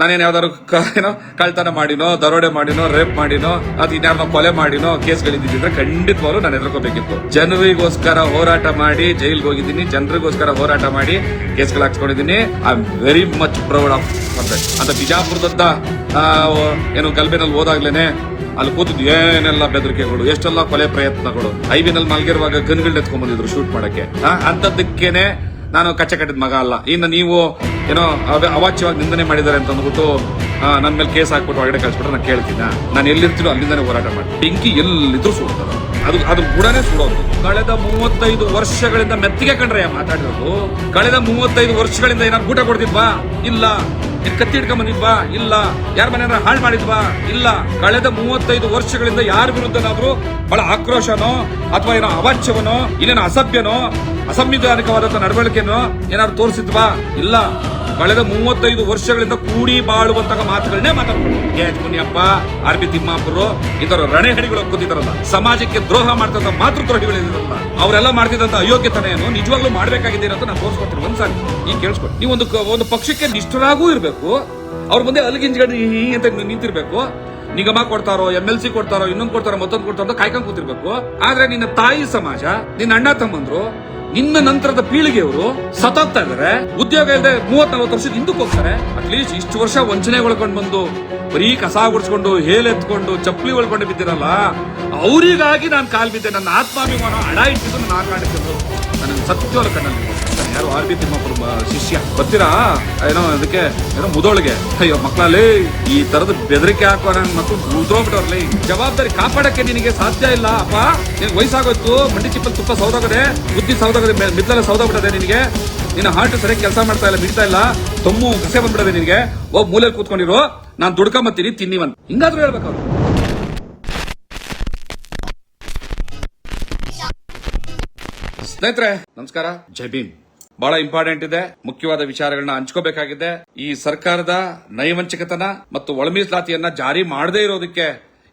ನಾನೇನ್ ಯಾವ್ದಾದ್ರು ಏನೋ ಕಳ್ತನ ಮಾಡಿನೋ, ದರೋಡೆ ಮಾಡಿನೋ, ರೇಪ್ ಮಾಡಿನೋ, ಅದು ಇನ್ಯಾರನೋ ಕೊಲೆ ಮಾಡಿನೋ, ಕೇಸ್ಗಳಿದ್ದಿದ್ರೆ ಖಂಡಿತವಾಗ್ಲೂ ನಾನು ಎದುರ್ಕೋಬೇಕಿತ್ತು ಜನರಿಗೋಸ್ಕರ ಹೋರಾಟ ಮಾಡಿ, ಜೈಲ್ಗೆ ಹೋಗಿದ್ದೀನಿ, ಜನರಿಗೋಸ್ಕರ ಹೋರಾಟ ಮಾಡಿ ಕೇಸ್ಗಳು ಹಾಕ್ಸ್ಕೊಂಡಿದ್ದೀನಿ. I am very much proud of ಅಂತ ಬಿಜಾಪುರದತ್ತ ಏನು ಗಲ್ಬೆನಲ್ಲಿ ಹೋದಾಗ್ಲೇನೆ ಅಲ್ಲಿ ಕೂತಿದ್ದು ಏನೆಲ್ಲ ಬೆದರಿಕೆಗಳು, ಎಷ್ಟೆಲ್ಲ ಕೊಲೆ ಪ್ರಯತ್ನಗಳು. ಐವಿನಲ್ಲಿ ಮಲ್ಗಿರುವಾಗ ಗನ್ಗಳನ್ನ ಎತ್ಕೊಂಡ್ ಬಂದಿದ್ರು ಶೂಟ್ ಮಾಡಕ್ಕೆ. ಅಂತದಕ್ಕೇನೆ ನಾನು ಕಚ್ಚೆ ಕಟ್ಟಿದ ಮಗ ಅಲ್ಲ. ಇನ್ನು ನೀವು ಏನೋ ಅವ- ಅವಾಚ್ಯವಾಗಿ ನಿಂದನೆ ಮಾಡಿದ್ದಾರೆ ಅಂತ ಅಂದ್ಬಿಟ್ಟು ನನ್ನ ಮೇಲೆ ಕೇಸ್ ಹಾಕ್ಬಿಟ್ಟು ಹೊರಗಡೆ ಕಳಿಸ್ಬಿಟ್ರೆ ನಾನು ಕೇಳ್ತೀನಿ ನಾನು ಎಲ್ಲಿರ್ತೀನೋ ಅಲ್ಲಿಂದನೇ ಹೋರಾಟ ಮಾಡಿ ಬೆಂಕಿ ಎಲ್ಲಿದ್ರು ಸುಡ್ತಾರೆ ಅದು. ಅದು ಬುಡನೇ ಸುಡೋದು. ಕಳೆದ ಮೂವತ್ತೈದು ವರ್ಷಗಳಿಂದ ಮೆತ್ತಿಗೆ ಕಂಡ್ರೆ ಮಾತಾಡಿರೋದು. ಕಳೆದ ಮೂವತ್ತೈದು ವರ್ಷಗಳಿಂದ ಏನಾದ್ರು ಊಟ ಕೊಡ್ತಿದ್ವಾ? ಇಲ್ಲ. ಏನ್ ಕತ್ತಿ ಹಿಡ್ಕೊಂಡ್ ಬಂದಿದ್ವಾ ಇಲ್ಲ. ಯಾರ ಮನೆಯನ್ನ ಹಾಳು ಮಾಡಿದ್ವಾ? ಇಲ್ಲ. ಕಳೆದ ಮೂವತ್ತೈದು ವರ್ಷಗಳಿಂದ ಯಾರ ವಿರುದ್ಧನಾದ್ರೂ ಬಹಳ ಆಕ್ರೋಶನೋ ಅಥವಾ ಏನೋ ಅವಾಚ್ಯವನೋ, ಇನ್ನೇನೋ ಅಸಭ್ಯನೋ, ಅಸಂವಿಧಾನಿಕವಾದಂತ ನಡವಳಿಕೆನೋ ಏನಾದ್ರು ತೋರಿಸಿದ್ವಾ? ಇಲ್ಲ. ಕಳೆದ ಮೂವತ್ತೈದು ವರ್ಷಗಳಿಂದ ಕೂಡಿ ಬಾಳುವಂತಹ ಮಾತುಗಳನ್ನೇ ಮಾತಾಡ್ಬೋದು K H Muniyappa R B Thimmapur ಇದರ ರಣಹಡಿಗಳು ಸಮಾಜಕ್ಕೆ ದ್ರೋಹ ಮಾಡ್ತಂತ ಮಾತೃದ್ರೋಹಿಗಳಿದಾರಲ್ಲ ಅವರೆಲ್ಲ ಮಾಡ್ತಿದ್ದಂತ ಅಯೋಗ್ಯತನೆಯನ್ನು ನಿಜವಾಗ್ಲೂ ಮಾಡ್ಬೇಕಾಗಿದೆ ಅಂತ ನಾನು ತೋರಿಸ್ಕೊಡ್ತೀನಿ. ಒಂದ್ಸಾರಿ. ಈಗ ಕೇಳಿಸ್ಕೊಡಿ. ನೀವು ಒಂದು ಒಂದು ಪಕ್ಷಕ್ಕೆ ನಿಷ್ಠರಾಗೂ ಇರಬೇಕು. ಅವ್ರ ಮುಂದೆ ಅಲ್ಲಿಗಿಂಜ್ಗಡೆ ಈ ಅಂತ ನಿಂತಿರ್ಬೇಕು. ನಿಗಮ ಕೊಡ್ತಾರೋ ಎಂ ಎಲ್ ಸಿ ಕೊಡ್ತಾರೋ, ಇನ್ನೊಂದು ಕೊಡ್ತಾರೋ, ಮತ್ತೊಂದು ಕೊಡ್ತಾರೋ ಅಂತ ಕಾಯ್ಕೊಂಡ್ ಕೂತಿರ್ಬೇಕು. ಆದ್ರೆ ನಿನ್ನ ತಾಯಿ ಸಮಾಜ, ನಿನ್ನ ಅಣ್ಣ ತಮ್ಮಂದ್ರು, ನಿನ್ನ ನಂತರದ ಪೀಳಿಗೆಯವರು ಸತತ ಇದಾರೆ. ಉದ್ಯೋಗ ಇಲ್ಲದೆ ಮೂವತ್ ನಲ್ವತ್ತು ವರ್ಷದ ಹಿಂದಕ್ಕೆ ಹೋಗ್ತಾರೆ. ಅಟ್ಲೀಸ್ಟ್ ಇಷ್ಟು ವರ್ಷ ವಂಚನೆ ಒಳ್ಕೊಂಡು ಬಂದು, ಬರೀ ಕಸ ಗುಡಿಸ್ಕೊಂಡು ಹೇಲೆತ್ಕೊಂಡು ಚಪ್ಪಲಿ ಒಳ್ಕೊಂಡು ಬಿದ್ದಿರಲ್ಲ. ಅವರಿಗಾಗಿ ನಾನು ಕಾಲ್ ಬಿದ್ದೆ. ನನ್ನ ಆತ್ಮಾಭಿಮಾನ ಅಡ ಇಟ್ಟಿದ್ದು ನಾನು ಆಕಾಡಿದ್ದು ನನಗೆ ಸತ್ಯವಾದ ಕಣ್ಣಲ್ಲಿ ಯಾರು ಆರ್ ಬಿ ತಿಮ್ಮಪ್ಪರ ಶಿಷ್ಯ. ಬರ್ತೀರಾ? ಏನೋ ಅದಕ್ಕೆ, ಏನೋ ಮುದೋಳಿಗೆ. ಅಯ್ಯೋ, ಮಕ್ಕಳಲ್ಲಿ ಈ ತರದ ಬೆದರಿಕೆ ಹಾಕೋರ ಮತ್ತು ಮಕ್ಕಳು ಉದ್ರೋಗ್ಬಿಟ್ಟವ್ರಲ್ಲಿ ಜವಾಬ್ದಾರಿ ಕಾಪಾಡಕ್ಕೆ ನಿನಗೆ ಸಾಧ್ಯ ಇಲ್ಲ. ಅಪ್ಪ, ನಿನ್ಗೆ ವಯಸ್ಸಾಗೋಯ್ತು, ಮಂಡಿ ಚಿಪ್ಪಲ್ಲಿ ತುಪ್ಪ ಸೌದಾಗದೆ, ಬುದ್ಧಿ ಸೌದಾಗದೆ ಮಿದ್ಲೆಲ್ಲ ಸೌದಾಗ್ಬಿಟ್ಟದೆ ನಿನಗೆ. ನಿನ್ನ ಹಾರ್ಟ್ ಸರಿಯಾಗಿ ಕೆಲಸ ಮಾಡ್ತಾ ಇಲ್ಲ ಬಿಡ್ತಾ ಇಲ್ಲ. ತಮ್ಮು ಕಸೆ ಬಂದ್ಬಿಡದೆ ನಿನಗೆ. ಒಬ್ಬ ಮೂಲೆ ಕೂತ್ಕೊಂಡಿರೋ. ನಾನು ದುಡ್ಕೊಂಬತ್ತೀನಿ ತಿನ್ನಿವನ್ ಹಿಂಗಾದ್ರೂ ಹೇಳ್ಬೇಕು ಅವ್ರು. ಸ್ನೇಹಿತರೆ, ನಮಸ್ಕಾರ. ಜೈ ಭೀಮ್. ಬಹಳ ಇಂಪಾರ್ಟೆಂಟ್ ಇದೆ. ಮುಖ್ಯವಾದ ವಿಚಾರಗಳನ್ನ ಹಂಚ್ಕೋಬೇಕಾಗಿದೆ. ಈ ಸರ್ಕಾರದ ನೈವಂಚಕತನ ಮತ್ತು ಒಳಮೀಸಲಾತಿಯನ್ನ ಜಾರಿ ಮಾಡದೇ ಇರೋದಕ್ಕೆ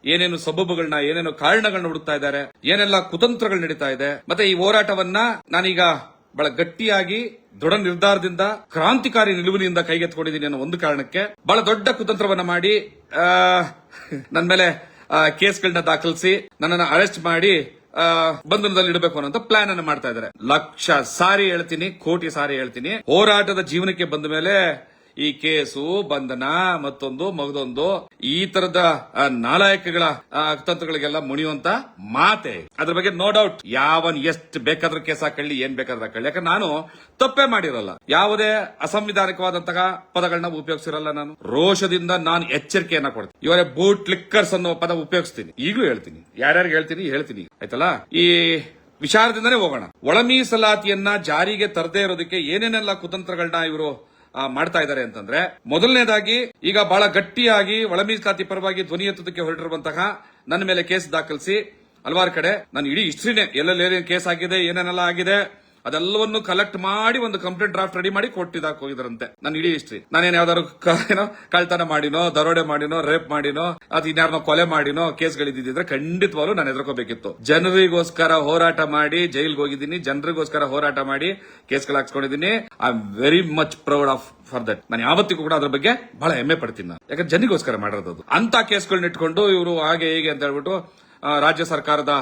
ಏನೇನು ಸಬಬುಗಳನ್ನ ಏನೇನು ಕಾರಣಗಳನ್ನ ಹುಡುಕ್ತಾ ಇದ್ದಾರೆ, ಏನೆಲ್ಲ ಕುತಂತ್ರಗಳು ನಡೀತಾ ಇದೆ. ಮತ್ತೆ ಈ ಹೋರಾಟವನ್ನ ನಾನೀಗ ಬಹಳ ಗಟ್ಟಿಯಾಗಿ, ದೃಢ ನಿರ್ಧಾರದಿಂದ, ಕ್ರಾಂತಿಕಾರಿ ನಿಲುವಿನಿಂದ ಕೈಗೆತ್ತಿಕೊಂಡಿದ್ದೀನಿ ಅನ್ನೋ ಒಂದು ಕಾರಣಕ್ಕೆ ಬಹಳ ದೊಡ್ಡ ಕುತಂತ್ರವನ್ನ ಮಾಡಿ ನನ್ನ ಮೇಲೆ ಕೇಸ್ಗಳನ್ನ ದಾಖಲಿಸಿ, ನನ್ನನ್ನು ಅರೆಸ್ಟ್ ಮಾಡಿ ಬಂಧನದಲ್ಲಿ ಇಡಬೇಕು ಅನ್ನೋ ಪ್ಲಾನ್ ಅನ್ನು ಮಾಡ್ತಾ ಇದ್ದಾರೆ. ಲಕ್ಷ ಸಾರಿ ಹೇಳ್ತೀನಿ, ಕೋಟಿ ಸಾರಿ ಹೇಳ್ತೀನಿ. ಹೋರಾಟದ ಜೀವನಕ್ಕೆ ಬಂದ ಮೇಲೆ ಈ ಕೇಸು ಬಂಧನ, ಮತ್ತೊಂದು, ಮಗದೊಂದು, ಈ ತರದ ನಾಲಾಯಕಗಳ ತಂತ್ರಗಳಿಗೆಲ್ಲ ಮುಣಿಯುವಂತ ಮಾತೆ. ಅದ್ರ ಬಗ್ಗೆ ನೋ ಡೌಟ್ ಯಾವನ್ ಎಷ್ಟ್ ಬೇಕಾದ್ರೂ ಕೇಸ್ ಹಾಕೊಳ್ಳಿ, ಏನ್ ಬೇಕಾದ್ರೂ ಹಾಕೊಳ್ಳಿ. ಯಾಕಂದ್ರೆ ನಾನು ತಪ್ಪೇ ಮಾಡಿರಲ್ಲ. ಯಾವುದೇ ಅಸಂವಿಧಾನಿಕವಾದಂತಹ ಪದಗಳನ್ನ ಉಪಯೋಗಿಸಿರಲ್ಲ ನಾನು. ರೋಷದಿಂದ ನಾನು ಎಚ್ಚರಿಕೆಯನ್ನ ಕೊಡ್ತೀನಿ. ಇವರೇ ಬೂಟ್ ಲಿಕ್ಕರ್ಸ್ ಅನ್ನೋ ಪದ ಉಪಯೋಗಿಸ್ತೀನಿ. ಈಗಲೂ ಹೇಳ್ತೀನಿ. ಯಾರ್ಯಾರಿಗೆ ಹೇಳ್ತೀನಿ ಹೇಳ್ತೀನಿ. ಆಯ್ತಲ್ಲ? ಈ ವಿಚಾರದಿಂದನೇ ಹೋಗೋಣ. ಒಳಮೀಸಲಾತಿಯನ್ನ ಜಾರಿಗೆ ತರದೇ ಇರೋದಕ್ಕೆ ಏನೇನೆಲ್ಲ ಕುತಂತ್ರಗಳನ್ನ ಇವರು ಮಾಡ್ತಾ ಇದ್ದಾರೆ ಅಂತಂದ್ರೆ, ಮೊದಲನೇದಾಗಿ ಈಗ ಬಹಳ ಗಟ್ಟಿಯಾಗಿ ಒಳ ಮೀಸಲಾತಿ ಪರವಾಗಿ ಧ್ವನಿ ಎತ್ತದಕ್ಕೆ ಹೊರಟಿರುವಂತಹ ನನ್ನ ಮೇಲೆ ಕೇಸ್ ದಾಖಲಿಸಿ, ಹಲವಾರು ಕಡೆ, ನಾನು ಇಡೀ ಹಿಸ್ಟ್ರಿನೇ ಎಲ್ಲೆಲ್ಲಿ ಏನೇನು ಕೇಸ್ ಆಗಿದೆ, ಏನೇನೆಲ್ಲ ಆಗಿದೆ ಅದೆಲ್ಲವನ್ನು ಕಲೆಕ್ಟ್ ಮಾಡಿ ಒಂದು ಕಂಪ್ಲೇಂಟ್ ಡ್ರಾಫ್ಟ್ ರೆಡಿ ಮಾಡಿ ಕೊಟ್ಟಿದ್ದಾಕ ಹೋಗಿದ್ರಂತೆ ನನ್ನ ಇಡೀ ಹಿಸ್ಟ್ರಿ ನಾನೇನ್ ಯಾವ್ದಾದ್ರು ಏನೋ ಕಳ್ತನ ಮಾಡಿನೋ, ದರೋಡೆ ಮಾಡಿನೋ ರೇಪ್ ಮಾಡಿನೋ, ಅದ್ ಇನ್ಯಾರನೋ ಕೊಲೆ ಮಾಡಿನೋ, ಕೇಸ್ಗಳಿದ್ದಿದ್ರೆ ಖಂಡಿತವಾಗ್ಲೂ ನಾನು ಎದುರ್ಕೋಬೇಕಿತ್ತು ಜನರಿಗೋಸ್ಕರ ಹೋರಾಟ ಮಾಡಿ, ಜೈಲ್ಗೆ ಹೋಗಿದ್ದೀನಿ, ಜನರಿಗೋಸ್ಕರ ಹೋರಾಟ ಮಾಡಿ ಕೇಸ್ಗಳು ಹಾಕ್ಸ್ಕೊಂಡಿದ್ದೀನಿ. I am very much proud of for that ನಾನು ಯಾವತ್ತಿಗೂ ಕೂಡ ಅದ್ರ ಬಗ್ಗೆ ಬಹಳ ಹೆಮ್ಮೆ ಪಡ್ತೀನಿ ನಾನು. ಯಾಕಂದ್ರೆ ಜನರಿಗೋಸ್ಕರ ಮಾಡಿರೋದು. ಅಂತ ಕೇಸ್ಗಳನ್ನ ಇಟ್ಕೊಂಡು ಇವರು ಹಾಗೆ ಹೀಗೆ ಅಂತ ಹೇಳ್ಬಿಟ್ಟು ರಾಜ್ಯ ಸರ್ಕಾರದ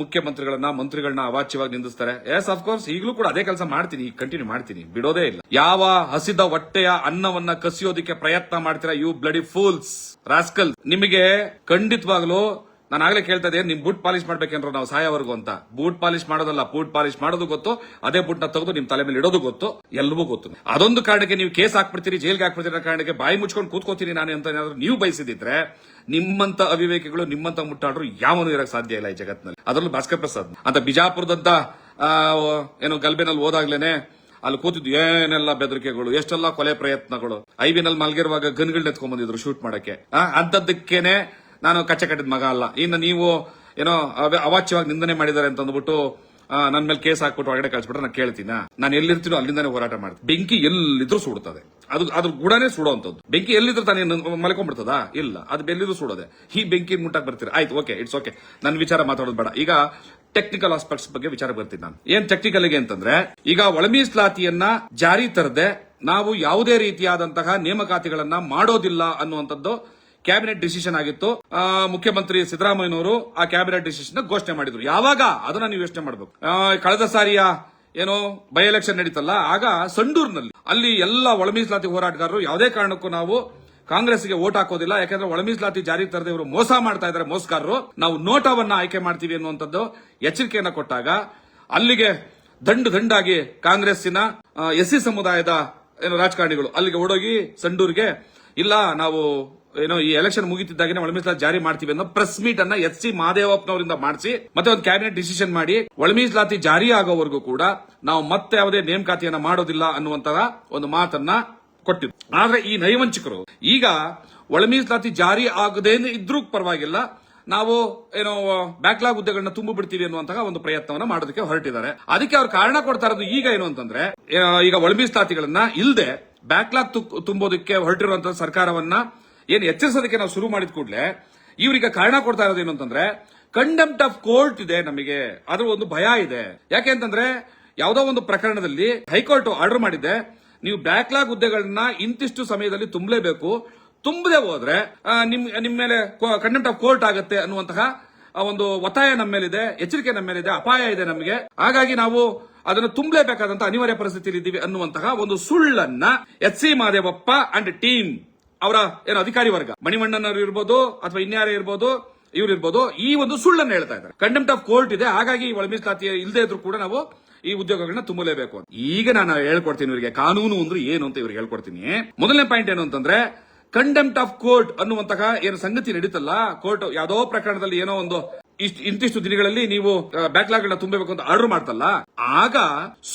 ಮುಖ್ಯಮಂತ್ರಿಗಳನ್ನ, ಮಂತ್ರಿಗಳನ್ನ ಅವಾಚ್ಯವಾಗಿ ನಿಂದಿಸ್ತಾರೆ. ಎಸ್ ಕೋರ್ಸ್ ಈಗಲೂ ಕೂಡ ಅದೇ ಕೆಲಸ ಮಾಡ್ತೀನಿ, ಈಗ ಕಂಟಿನ್ಯೂ ಮಾಡ್ತೀನಿ, ಬಿಡೋದೇ ಇಲ್ಲ. ಯಾವ ಹಸಿದ ಹೊಟ್ಟೆಯ ಅನ್ನವನ್ನ ಕಸಿಯೋದಿಕ್ಕೆ ಪ್ರಯತ್ನ ಮಾಡ್ತೀರಾ ಯು ಬ್ಲಡಿ ಫೂಲ್ಸ್ ರಾಸ್ಕಲ್ ನಿಮಗೆ ಖಂಡಿತವಾಗ್ಲೂ ನಾನು ಆಗ್ಲೇ ಕೇಳ್ತಾ ಇದ್ದೆ ನಿಮ್ ಬೂಟ್ ಪಾಲಿಶ್ ಮಾಡ್ಬೇಕೇನ್ರ ನಾವು ಸಾಯವರೆಗೂ ಅಂತ. ಬೂಟ್ ಪಾಲಿಶ್ ಮಾಡೋದಲ್ಲ ಬೂಟ್ ಪಾಲಿಶ್ ಮಾಡೋದು ಗೊತ್ತು ಅದೇ ಬೂಟ್ನ ತೆಗೆದು ನಿಮ್ ತಲೆ ಮೇಲೆ ಇಡೋದು ಗೊತ್ತು ಎಲ್ಲವೂ ಗೊತ್ತು. ಅದೊಂದು ಕಾರಣಕ್ಕೆ ನೀವು ಕೇಸ್ ಹಾಕ್ಬಿಡ್ತೀರಿ ಜೈಲ್ಗೆ ಹಾಕ್ಬಿಡ್ತೀರ ಕಾರಣಕ್ಕೆ ಬಾಯಿ ಮುಚ್ಕೊಂಡು ಕೂತ್ಕೋತೀನಿ ನಾನು ಅಂತ ಏನಾದ್ರು ನೀವು ಬಯಸಿದ್ರೆ ನಿಮ್ಮಂತ ಅವಿವೇಕಿಗಳು ನಿಮ್ಮಂತ ಮುಟ್ಟಾಡ್ರು ಯಾವನು ಇರಕ್ ಸಾಧ್ಯ ಇಲ್ಲ ಈ ಜಗತ್ನಲ್ಲಿ. ಅದರಲ್ಲೂ ಭಾಸ್ಕರ್ ಪ್ರಸಾದ್. ಅಂತ ಬಿಜಾಪುರದಂತ ಏನು ಗಲ್ಬೆನಲ್ಲಿ ಹೋದಾಗ್ಲೇನೆ ಅಲ್ಲಿ ಕೂತಿದ್ದು ಏನೆಲ್ಲ ಬೆದರಿಕೆಗಳು ಎಷ್ಟೆಲ್ಲ ಕೊಲೆ ಪ್ರಯತ್ನಗಳು. ಐಬಿನಲ್ಲಿ ಮಲ್ಗಿರುವಾಗ ಗನ್ಗಳನ್ನ ಎತ್ಕೊಂಡ್ ಬಂದಿದ್ರು ಶೂಟ್ ಮಾಡಕ್ಕೆ. ಆ, ಅಂಥದ್ದಕ್ಕೇನೆ ನಾನು ಕಚ್ಚೆ ಕಟ್ಟಿದ ಮಗ ಅಲ್ಲ. ಇನ್ನು ನೀವು ಏನೋ ಅವ- ಅವಾಚ್ಯವಾಗಿ ನಿಂದನೆ ಮಾಡಿದ್ದಾರೆ ಅಂತ ಅಂದ್ಬಿಟ್ಟು ಆ, ನನ್ ಮೇಲೆ ಕೇಸ್ ಹಾಕ್ಬಿಟ್ಟು ಹೊರಗಡೆ ಕಳ್ಸಿಬಿಟ್ರೆ ನಾನು ಕೇಳ್ತೀನ? ನಾನು ಎಲ್ಲಿರ್ತೀನೋ ಅಲ್ಲಿಂದಾನೆ ಹೋರಾಟ ಮಾಡ್ತೀನಿ. ಬೆಂಕಿ ಎಲ್ಲಿದ್ರು ಸುಡುತ್ತದೆ ಅದು ಅದ್ರ ಗುಡನೇ ಸುಡುವಂತದ್ದು ಬೆಂಕಿ ಎಲ್ಲಿದ್ರು ತಾನೇ ಮಲ್ಕೊಂಡ್ಬಿಡ್ತದ? ಇಲ್ಲ. ಅದು ಎಲ್ಲಿದ್ರು ಸುಡೋದೆ. ಈ ಬೆಂಕಿ ಮುಟ್ಟಕ್ ಬರ್ತೀರಾ? ಆಯ್ತು ಓಕೆ ಇಟ್ಸ್ ಓಕೆ ನನ್ನ ವಿಚಾರ ಮಾತಾಡೋದು ಬೇಡ. ಈಗ ಟೆಕ್ನಿಕಲ್ ಆಸ್ಪೆಕ್ಟ್ಸ್ ಬಗ್ಗೆ ವಿಚಾರ ಬರ್ತೀನಿ ನಾನು. ಏನ್ ಟೆಕ್ನಿಕಲ್ಗೆ ಅಂತಂದ್ರೆ ಈಗ ಒಳಮೀಸಲಾತಿಯನ್ನ ಜಾರಿ ತರದೆ ನಾವು ಯಾವುದೇ ರೀತಿಯಾದಂತಹ ನೇಮಕಾತಿಗಳನ್ನ ಮಾಡೋದಿಲ್ಲ ಅನ್ನುವಂಥದ್ದು ಕ್ಯಾಬಿನೆಟ್ ಡಿಸಿಷನ್ ಆಗಿತ್ತು. ಮುಖ್ಯಮಂತ್ರಿ ಸಿದ್ದರಾಮಯ್ಯನವರು ಆ ಕ್ಯಾಬಿನೆಟ್ ಡಿಸಿಷನ್ ಘೋಷಣೆ ಮಾಡಿದ್ರು. ಯಾವಾಗ? ಅದನ್ನ ನೀವು ಯೋಚನೆ ಮಾಡಬೇಕು. ಕಳೆದ ಸಾರಿಯ ಏನು ಬೈ ಎಲೆಕ್ಷನ್ ನಡೀತಲ್ಲ, ಆಗ ಸಂಡೂರ್ನಲ್ಲಿ ಅಲ್ಲಿ ಎಲ್ಲ ಒಳ ಮೀಸಲಾತಿ ಹೋರಾಟಗಾರರು ಯಾವುದೇ ಕಾರಣಕ್ಕೂ ನಾವು ಕಾಂಗ್ರೆಸ್ಗೆ ಓಟ್ ಹಾಕೋದಿಲ್ಲ. ಯಾಕಂದ್ರೆ ಒಳ ಜಾರಿಗೆ ಜಾರಿ ತರದೆ ಇವರು ಮೋಸ ಮಾಡ್ತಾ ಇದ್ದಾರೆ ಮೋಸಗಾರರು. ನಾವು ನೋಟವನ್ನ ಆಯ್ಕೆ ಮಾಡ್ತೀವಿ ಅನ್ನುವಂಥದ್ದು ಎಚ್ಚರಿಕೆಯನ್ನು ಕೊಟ್ಟಾಗ ಅಲ್ಲಿಗೆ ದಂಡು ದಂಡಾಗಿ ಕಾಂಗ್ರೆಸ್ಸಿನ ಎಸ್ಸಿ ಸಮುದಾಯದ ಏನು ರಾಜಕಾರಣಿಗಳು ಅಲ್ಲಿಗೆ ಓಡೋಗಿ ಸಂಡೂರ್ಗೆ, ಇಲ್ಲ ನಾವು ಏನೋ ಈ ಎಲೆಕ್ಷನ್ ಮುಗಿತಿದ್ದಾಗೆ ಒಳಮೀಸಲಾತಿ ಜಾರಿ ಮಾಡ್ತೀವಿ ಅನ್ನೋ ಪ್ರೆಸ್ ಮೀಟ್ ಅನ್ನ ಎಚ್ ಸಿ ಮಾದೇವಪ್ಪನವರಿಂದ ಮಾಡಿಸಿ, ಮತ್ತೆ ಒಂದು ಕ್ಯಾಬಿನೆಟ್ ಡಿಸಿಷನ್ ಮಾಡಿ, ಒಳಮೀಸಲಾತಿ ಜಾರಿ ಆಗೋವರೆಗೂ ಕೂಡ ನಾವು ಮತ್ತೆ ಯಾವುದೇ ನೇಮಕಾತಿಯನ್ನ ಮಾಡೋದಿಲ್ಲ ಅನ್ನುವಂತಹ ಒಂದು ಮಾತನ್ನ ಕೊಟ್ಟಿದ್ರು ಆದ್ರೆ ಈ ನೈವಂಚಕರು, ಈಗ ಒಳಮೀಸಲಾತಿ ಜಾರಿ ಆಗದೇನ ಇದ್ರೂ ಪರವಾಗಿಲ್ಲ, ನಾವು ಏನೋ ಬ್ಯಾಕ್ಲಾಗ್ ಹುದ್ದೆಗಳನ್ನ ತುಂಬು ಬಿಡ್ತೀವಿ ಅನ್ನುವಂತಹ ಒಂದು ಪ್ರಯತ್ನವನ್ನ ಮಾಡೋದಕ್ಕೆ ಹೊರಟಿದ್ದಾರೆ. ಅದಕ್ಕೆ ಅವ್ರು ಕಾರಣ ಕೊಡ್ತಾ ಇರೋದು ಈಗ ಏನು ಅಂತಂದ್ರೆ ಈಗ ಒಳಮೀಸಲಾತಿಗಳನ್ನ ಇಲ್ಲದೆ ಬ್ಯಾಕ್ಲಾಗ್ ತುಂಬೋದಕ್ಕೆ ಹೊರಟಿರುವಂತಹ ಸರ್ಕಾರವನ್ನ ಏನು ಎಚ್ಚರಿಸೋದಕ್ಕೆ ನಾವು ಶುರು ಮಾಡಿದ ಕೂಡಲೇ ಇವರಿಗೆ ಕಾರಣ ಕೊಡ್ತಾ ಇರೋದು ಏನು ಅಂತಂದ್ರೆ ಕಂಡಂಪ್ಟ್ ಆಫ್ ಕೋರ್ಟ್ ಇದೆ ನಮಗೆ. ಅದ್ರ ಒಂದು ಭಯ ಇದೆ. ಯಾಕೆ ಅಂತಂದ್ರೆ, ಯಾವುದೋ ಒಂದು ಪ್ರಕರಣದಲ್ಲಿ ಹೈಕೋರ್ಟ್ ಆರ್ಡರ್ ಮಾಡಿದೆ ನೀವು ಬ್ಯಾಕ್ಲಾಗ್ ಹುದ್ದೆಗಳನ್ನ ಇಂತಿಷ್ಟು ಸಮಯದಲ್ಲಿ ತುಂಬಲೇಬೇಕು. ತುಂಬದೆ ಹೋದ್ರೆ ನಿಮ್ ನಿಮ್ ಮೇಲೆ ಕಂಡಂಪ್ಟ್ ಆಫ್ ಕೋರ್ಟ್ ಆಗುತ್ತೆ ಅನ್ನುವಂತಹ ಒಂದು ಒತ್ತಾಯ ನಮ್ಮ ಮೇಲಿದೆ, ಎಚ್ಚರಿಕೆ ನಮ್ಮ ಮೇಲಿದೆ, ಅಪಾಯ ಇದೆ ನಮಗೆ. ಹಾಗಾಗಿ ನಾವು ಅದನ್ನು ತುಂಬಲೇಬೇಕಾದಂತಹ ಅನಿವಾರ್ಯ ಪರಿಸ್ಥಿತಿಯಲ್ಲಿ ಇದ್ದೀವಿ ಅನ್ನುವಂತಹ ಒಂದು ಸುಳ್ಳನ್ನ H C Mahadevappa and team ಅವರ ಏನು ಅಧಿಕಾರಿ ವರ್ಗ? ಮಣಿಮಣ್ಣನವರು ಇರ್ಬೋದು ಅಥವಾ ಇನ್ಯಾರೇ ಇರ್ಬೋದು, ಇವ್ರು ಇರ್ಬೋದು, ಈ ಒಂದು ಸುಳ್ಳನ್ನು ಹೇಳ್ತಾ ಇದ್ದಾರೆ. ಕಂಡಂಪ್ಟ್ ಆಫ್ ಕೋರ್ಟ್ ಇದೆ. ಹಾಗಾಗಿ ಒಳ ಮೀಸಲಾತಿ ಇಲ್ಲದೆ ಇದ್ರು ಕೂಡ ನಾವು ಈ ಉದ್ಯೋಗಗಳನ್ನ ತುಂಬಲೇಬೇಕು ಅಂತ. ಈಗ ನಾನು ಹೇಳ್ಕೊಡ್ತೀನಿ ಇವರಿಗೆ, ಕಾನೂನು ಅಂದ್ರೆ ಏನು ಅಂತ ಇವ್ರಿಗೆ ಹೇಳ್ಕೊಡ್ತೀನಿ. ಮೊದಲನೇ ಪಾಯಿಂಟ್ ಏನು ಅಂತಂದ್ರೆ ಕಂಡಂಪ್ಟ್ ಆಫ್ ಕೋರ್ಟ್ ಅನ್ನುವಂತಹ ಏನು ಸಂಗತಿ ನಡೀತಲ್ಲ ಕೋರ್ಟ್ ಯಾವುದೋ ಪ್ರಕರಣದಲ್ಲಿ ಏನೋ ಒಂದು ಇಷ್ಟು, ಇಂತಿಷ್ಟು ದಿನಗಳಲ್ಲಿ ನೀವು ಬ್ಯಾಕ್ಲಾಗ್ ಗಳನ್ನ ತುಂಬಬೇಕು ಅಂತ ಆರ್ಡರ್ ಮಾಡ್ತಲ್ಲ, ಆಗ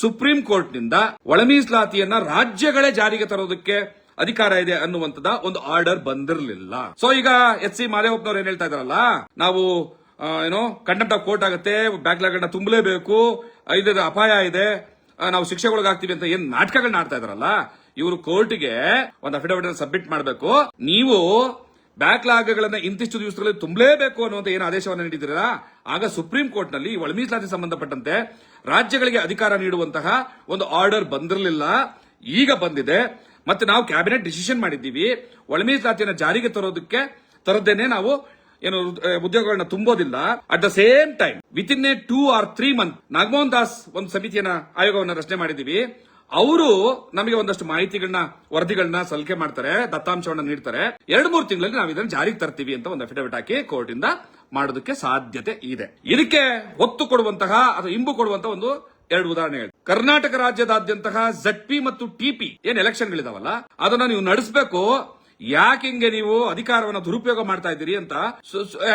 ಸುಪ್ರೀಂ ಕೋರ್ಟ್ನಿಂದ ಒಳ ಮೀಸಲಾತಿಯನ್ನ ರಾಜ್ಯಗಳೇ ಜಾರಿಗೆ ತರೋದಕ್ಕೆ ಅಧಿಕಾರ ಇದೆ ಅನ್ನುವಂತದ ಒಂದು ಆರ್ಡರ್ ಬಂದಿರಲಿಲ್ಲ. ಸೊ ಈಗ ಎಚ್ ಸಿ ಮಾದೇವಪ್ಪನವ್ರು ಏನ್ ಹೇಳ್ತಾ ಇದಾರಲ್ಲ ನಾವು ಏನೋ ಕಂಡಂಪ್ಟ್ ಆಫ್ ಕೋರ್ಟ್ ಆಗುತ್ತೆ ಬ್ಯಾಕ್ಲಾಗ್ ತುಂಬಲೇಬೇಕು ಇದರ ಅಪಾಯ ಇದೆ ನಾವು ಶಿಕ್ಷೆಗೊಳಗಾಗ್ತೀವಿ ಅಂತ ಏನ್ ನಾಟಕಗಳನ್ನ ಆಡ್ತಾ ಇದಾರಲ್ಲ ಇವರು ಕೋರ್ಟ್ಗೆ ಒಂದು ಅಫಿಡವಿಟ್ ಸಬ್ಮಿಟ್ ಮಾಡಬೇಕು. ನೀವು ಬ್ಯಾಕ್ಲಾಗ್ಗಳನ್ನ ಇಂತಿಷ್ಟು ದಿವಸಗಳಲ್ಲಿ ತುಂಬಲೇಬೇಕು ಅನ್ನುವಂತ ಏನು ಆದೇಶವನ್ನು ನೀಡಿದಿರ ಆಗ ಸುಪ್ರೀಂ ಕೋರ್ಟ್ನಲ್ಲಿ ಒಳ ಮೀಸಲಾತಿ ಸಂಬಂಧಪಟ್ಟಂತೆ ರಾಜ್ಯಗಳಿಗೆ ಅಧಿಕಾರ ನೀಡುವಂತಹ ಒಂದು ಆರ್ಡರ್ ಬಂದಿರಲಿಲ್ಲ. ಈಗ ಬಂದಿದೆ. ಮತ್ತೆ ನಾವು ಕ್ಯಾಬಿನೆಟ್ ಡಿಸಿಷನ್ ಮಾಡಿದ್ದೀವಿ. ಒಳ ಜಾರಿಗೆ ತರೋದಕ್ಕೆ ತರದೇನೆ ನಾವು ಏನು ಉದ್ಯೋಗಗಳನ್ನ ತುಂಬೋದಿಲ್ಲ. At the same time with in a two or three month Nagamohan Das ಒಂದು ಸಮಿತಿಯನ್ನ, ಆಯೋಗವನ್ನ ರಚನೆ ಮಾಡಿದೀವಿ ಅವರು ನಮಗೆ ಒಂದಷ್ಟು ಮಾಹಿತಿಗಳನ್ನ, ವರದಿಗಳನ್ನ ಸಲಿಕೆ ಮಾಡ್ತಾರೆ, ದತ್ತಾಂಶವನ್ನ ನೀಡ್ತಾರೆ. ಎರಡು, ಮೂರು ತಿಂಗಳಲ್ಲಿ ನಾವು ಇದನ್ನು ಜಾರಿಗೆ ತರ್ತೀವಿ ಅಂತ ಒಂದು ಅಫಿಡವಿಟ್ ಹಾಕಿ ಕೋರ್ಟ್ ಇಂದ ಮಾಡೋದಕ್ಕೆ ಸಾಧ್ಯತೆ ಇದೆ. ಇದಕ್ಕೆ ಒತ್ತು ಕೊಡುವಂತಹ, ಅಥವಾ ಇಂಬು ಕೊಡುವಂತಹ ಒಂದು ಎರಡು ಉದಾಹರಣೆಗಳು. ಕರ್ನಾಟಕ ರಾಜ್ಯದಾದ್ಯಂತಹ ಝಡ್ ಪಿ ಮತ್ತು ಟಿಪಿ ಏನ್ ಎಲೆಕ್ಷನ್ಗಳಿದಾವಲ್ಲ ಅದನ್ನ ನೀವು ನಡೆಸಬೇಕು. ಯಾಕೆ ಹಿಂಗೆ ನೀವು ಅಧಿಕಾರವನ್ನ ದುರುಪಯೋಗ ಮಾಡ್ತಾ ಇದ್ದೀರಿ ಅಂತ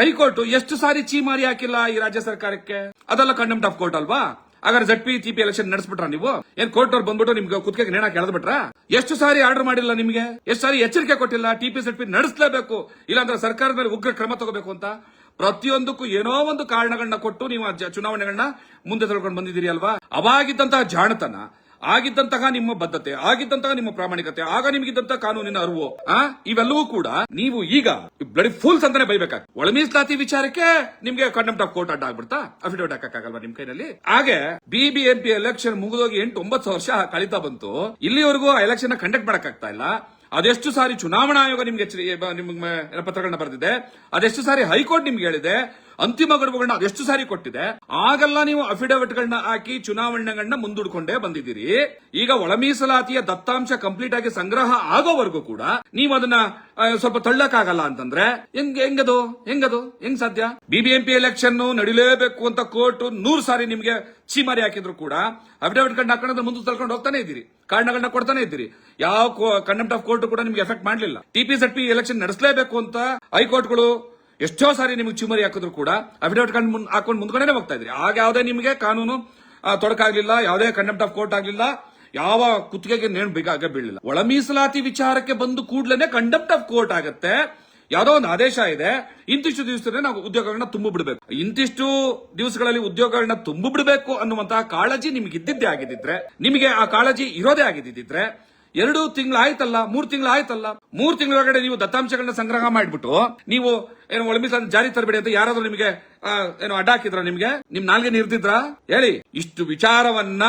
ಹೈಕೋರ್ಟ್ ಎಷ್ಟು ಸಾರಿ ಚೀಮಾರಿ ಹಾಕಿಲ್ಲ ಈ ರಾಜ್ಯ ಸರ್ಕಾರಕ್ಕೆ? ಅದೆಲ್ಲ ಕಂಡಮ್ಟ್ ಆಫ್ ಕೋರ್ಟ್ ಅಲ್ವಾ? ಹಾಗಾದ್ರೆ ಜಡ್ ಪಿ ಟಿಪಿ ಎಲೆಕ್ಷನ್ ನಡೆಸ್ಬಿಟ್ರ ನೀವು? ಏನ್ ಕೋರ್ಟ್ ಅವ್ರು ಬಂದ್ಬಿಟ್ಟು ನಿಮ್ಗೆ ಕುತ್ತಿಗೆ ನೇಣ ಎಳೆದ್ಬಿಟ್ರ? ಎಷ್ಟು ಸಾರಿ ಆರ್ಡರ್ ಮಾಡಿಲ್ಲ ನಿಮ್ಗೆ? ಎಷ್ಟು ಸಾರಿ ಎಚ್ಚರಿಕೆ ಕೊಟ್ಟಿಲ್ಲ ಟಿಪಿ ಜಡ್ ಪಿ ನಡೆಸಲೇಬೇಕು, ಇಲ್ಲಾಂದ್ರೆ ಸರ್ಕಾರದ ಮೇಲೆ ಉಗ್ರ ಕ್ರಮ ತಗೋಬೇಕು ಅಂತ? ಪ್ರತಿಯೊಂದಕ್ಕೂ ಏನೋ ಒಂದು ಕಾರಣಗಳನ್ನ ಕೊಟ್ಟು ನೀವು ಆ ಚುನಾವಣೆಗಳನ್ನ ಮುಂದೆ ತಳ್ಕೊಂಡು ಬಂದಿದ್ದೀರಿ ಅಲ್ವಾ? ಅವಾಗಿದ್ದಂತಹ ಜಾಣತನ, ಆಗಿದ್ದಂತಹ ನಿಮ್ಮ ಬದ್ಧತೆ, ಆಗಿದ್ದಂತಹ ನಿಮ್ಮ ಪ್ರಾಮಾಣಿಕತೆ, ಆಗ ನಿಮಗಿದ್ದಂತಹ ಕಾನೂನಿನ ಅರಿವು, ಆ? ಇವೆಲ್ಲವೂ ಕೂಡ ನೀವು ಈಗ ಬ್ಲಡಿ ಫುಲ್ಸ್ ಅಂತಾನೆ ಬೈಬೇಕಾಗ ಒಳ ಮೀಸಲಾತಿ ವಿಚಾರಕ್ಕೆ ನಿಮ್ಗೆ ಕಂಡಂಪ್ಟ್ ಆಫ್ ಕೋರ್ಟ್ ಅಡ್ಡ ಆಗ್ಬಿಡ್ತಾ? ಅಫಿಡವಿಟ್ ಹಾಕಕ್ಕಾಗಲ್ವಾ ನಿಮ್ ಕೈನಲ್ಲಿ? ಹಾಗೆ ಬಿಬಿಎಂಪಿ ಎಲೆಕ್ಷನ್ ಮುಗಿದೋಗಿ ಎಂಟು, ಒಂಬತ್ತು ವರ್ಷ ಕಳೀತಾ ಬಂತು. ಇಲ್ಲಿವರೆಗೂ ಎಲೆಕ್ಷನ್ ಕಂಡಕ್ಟ್ ಮಾಡಕ್ಕಾಗ್ತಾ ಇಲ್ಲ. ಅದೆಷ್ಟು ಸಾರಿ ಚುನಾವಣಾ ಆಯೋಗ ನಿಮ್ಗೆ ನಿಮ್ಗೆ ಪತ್ರಗಳನ್ನ ಬರೆದಿದೆ ಅದೆಷ್ಟು ಸಾರಿ ಹೈಕೋರ್ಟ್ ನಿಮ್ಗೆ ಹೇಳಿದೆ ಅಂತಿಮ ಗಡುವುಗಳನ್ನ ಅದೆಷ್ಟು ಸಾರಿ ಕೊಟ್ಟಿದೆ? ಆಗೆಲ್ಲ ನೀವು ಅಫಿಡವಿಟ್ ಗಳನ್ನ ಹಾಕಿ ಚುನಾವಣೆಗಳನ್ನ ಮುಂದೂಡ್ಕೊಂಡೇ ಬಂದಿದ್ದೀರಿ. ಈಗ ಒಳ ಮೀಸಲಾತಿಯ ದತ್ತಾಂಶ ಕಂಪ್ಲೀಟ್ ಆಗಿ ಸಂಗ್ರಹ ಆಗೋವರೆಗೂ ಕೂಡ ನೀವು ಅದನ್ನ ಸ್ವಲ್ಪ ತಳ್ಳಕ್ಕಾಗಲ್ಲ ಅಂತಂದ್ರೆ ಹೆಂಗ್, ಹೆಂಗದು ಹೆಂಗದು, ಹೆಂಗ್ ಸಾಧ್ಯ? ಬಿಬಿಎಂಪಿ ಎಲೆಕ್ಷನ್ ನಡಿಲೇಬೇಕು ಅಂತ ಕೋರ್ಟ್ ನೂರು ಸಾರಿ ನಿಮಗೆ ಚೀಮಾರಿ ಹಾಕಿದ್ರು ಕೂಡ ಅಫಿಡವಿಟ್ ಗಳನ್ನ ಹಾಕೊಂಡ್ರೆ ಮುಂದೆ ತಳ್ಕೊಂಡು ಹೋಗ್ತಾನೆ ಇದ್ದೀರಿ. ಕಾರಣಗಳನ್ನ ಕೊಡ್ತಾನೆ ಇದ್ದೀರಿ. ಯಾವ ಕಂಡಂಪ್ಟ್ ಆಫ್ ಕೋರ್ಟ್ ಕೂಡ ನಿಮ್ಗೆ ಎಫೆಕ್ಟ್ ಮಾಡಲಿಲ್ಲ. ಟಿಪಿ ಪಿ ಎಲೆಕ್ಷನ್ ನಡೆಸಲೇಬೇಕು ಅಂತ ಹೈಕೋರ್ಟ್ಗಳು ಎಷ್ಟೋ ಸಾರಿ ನಿಮ್ಗೆ ಚುಮರಿ ಹಾಕಿದ್ರು ಕೂಡ ಅಫಿಡವಿಟ್ ಹಾಕೊಂಡು ಮುಂದ್ಗಡೆನೆ ಹೋಗ್ತಾ ಇದ್ರಿ. ಆಗ ಯಾವುದೇ ನಿಮಗೆ ಕಾನೂನು ತೊಡಕಾಗ್ಲಿಲ್ಲ, ಯಾವುದೇ ಕಂಡೆಂಪ್ಟ್ ಆಫ್ ಕೋರ್ಟ್ ಆಗಲಿಲ್ಲ, ಯಾವ ಕುತ್ತಿಗೆಗೆ ನೇಣು ಬೇಕಾಗ ಬೀಳಲಿಲ್ಲ. ಒಳ ಮೀಸಲಾತಿ ವಿಚಾರಕ್ಕೆ ಬಂದು ಕೂಡ್ಲೇನೆ ಕಂಡಂಪ್ಟ್ ಆಫ್ ಕೋರ್ಟ್ ಆಗುತ್ತೆ. ಯಾವುದೋ ಒಂದು ಆದೇಶ ಇದೆ. ಇಂತಿಷ್ಟು ದಿವಸದಲ್ಲಿ ನಾವು ಉದ್ಯೋಗಗಳನ್ನ ತುಂಬ ಬಿಡಬೇಕು. ಇಂತಿಷ್ಟು ದಿವಸಗಳಲ್ಲಿ ಉದ್ಯೋಗಗಳನ್ನ ತುಂಬ ಬಿಡಬೇಕು ಅನ್ನುವಂತಹ ಕಾಳಜಿ ನಿಮ್ಗೆ ಇದ್ದಿದ್ದೇ ಆಗಿದ್ದಿದ್ರೆ, ನಿಮಗೆ ಆ ಕಾಳಜಿ ಇರೋದೇ ಆಗಿದ್ದಿದ್ರೆ ಎರಡು ತಿಂಗಳು ಆಯ್ತಲ್ಲ, ಮೂರ್ ತಿಂಗಳು ಆಯ್ತಲ್ಲ, ಮೂರ್ ತಿಂಗಳೊಳಗಡೆ ನೀವು ದತ್ತಾಂಶಗಳನ್ನ ಸಂಗ್ರಹ ಮಾಡಿಬಿಟ್ಟು ನೀವು ಏನು ಒಳ ಮೀಸಲಾತಿ ಜಾರಿ ತರಬೇಡಿ ಅಂತ ಯಾರಾದ್ರೂ ನಿಮಗೆ ಏನು ಅಡ್ಡ ಹಾಕಿದ್ರ ನಿಮ್ಗೆ? ನಿಮ್ ನಾಲ್ಗೆ ನಿರ್ದಿದ್ರ? ಹೇಳಿ. ಇಷ್ಟು ವಿಚಾರವನ್ನ,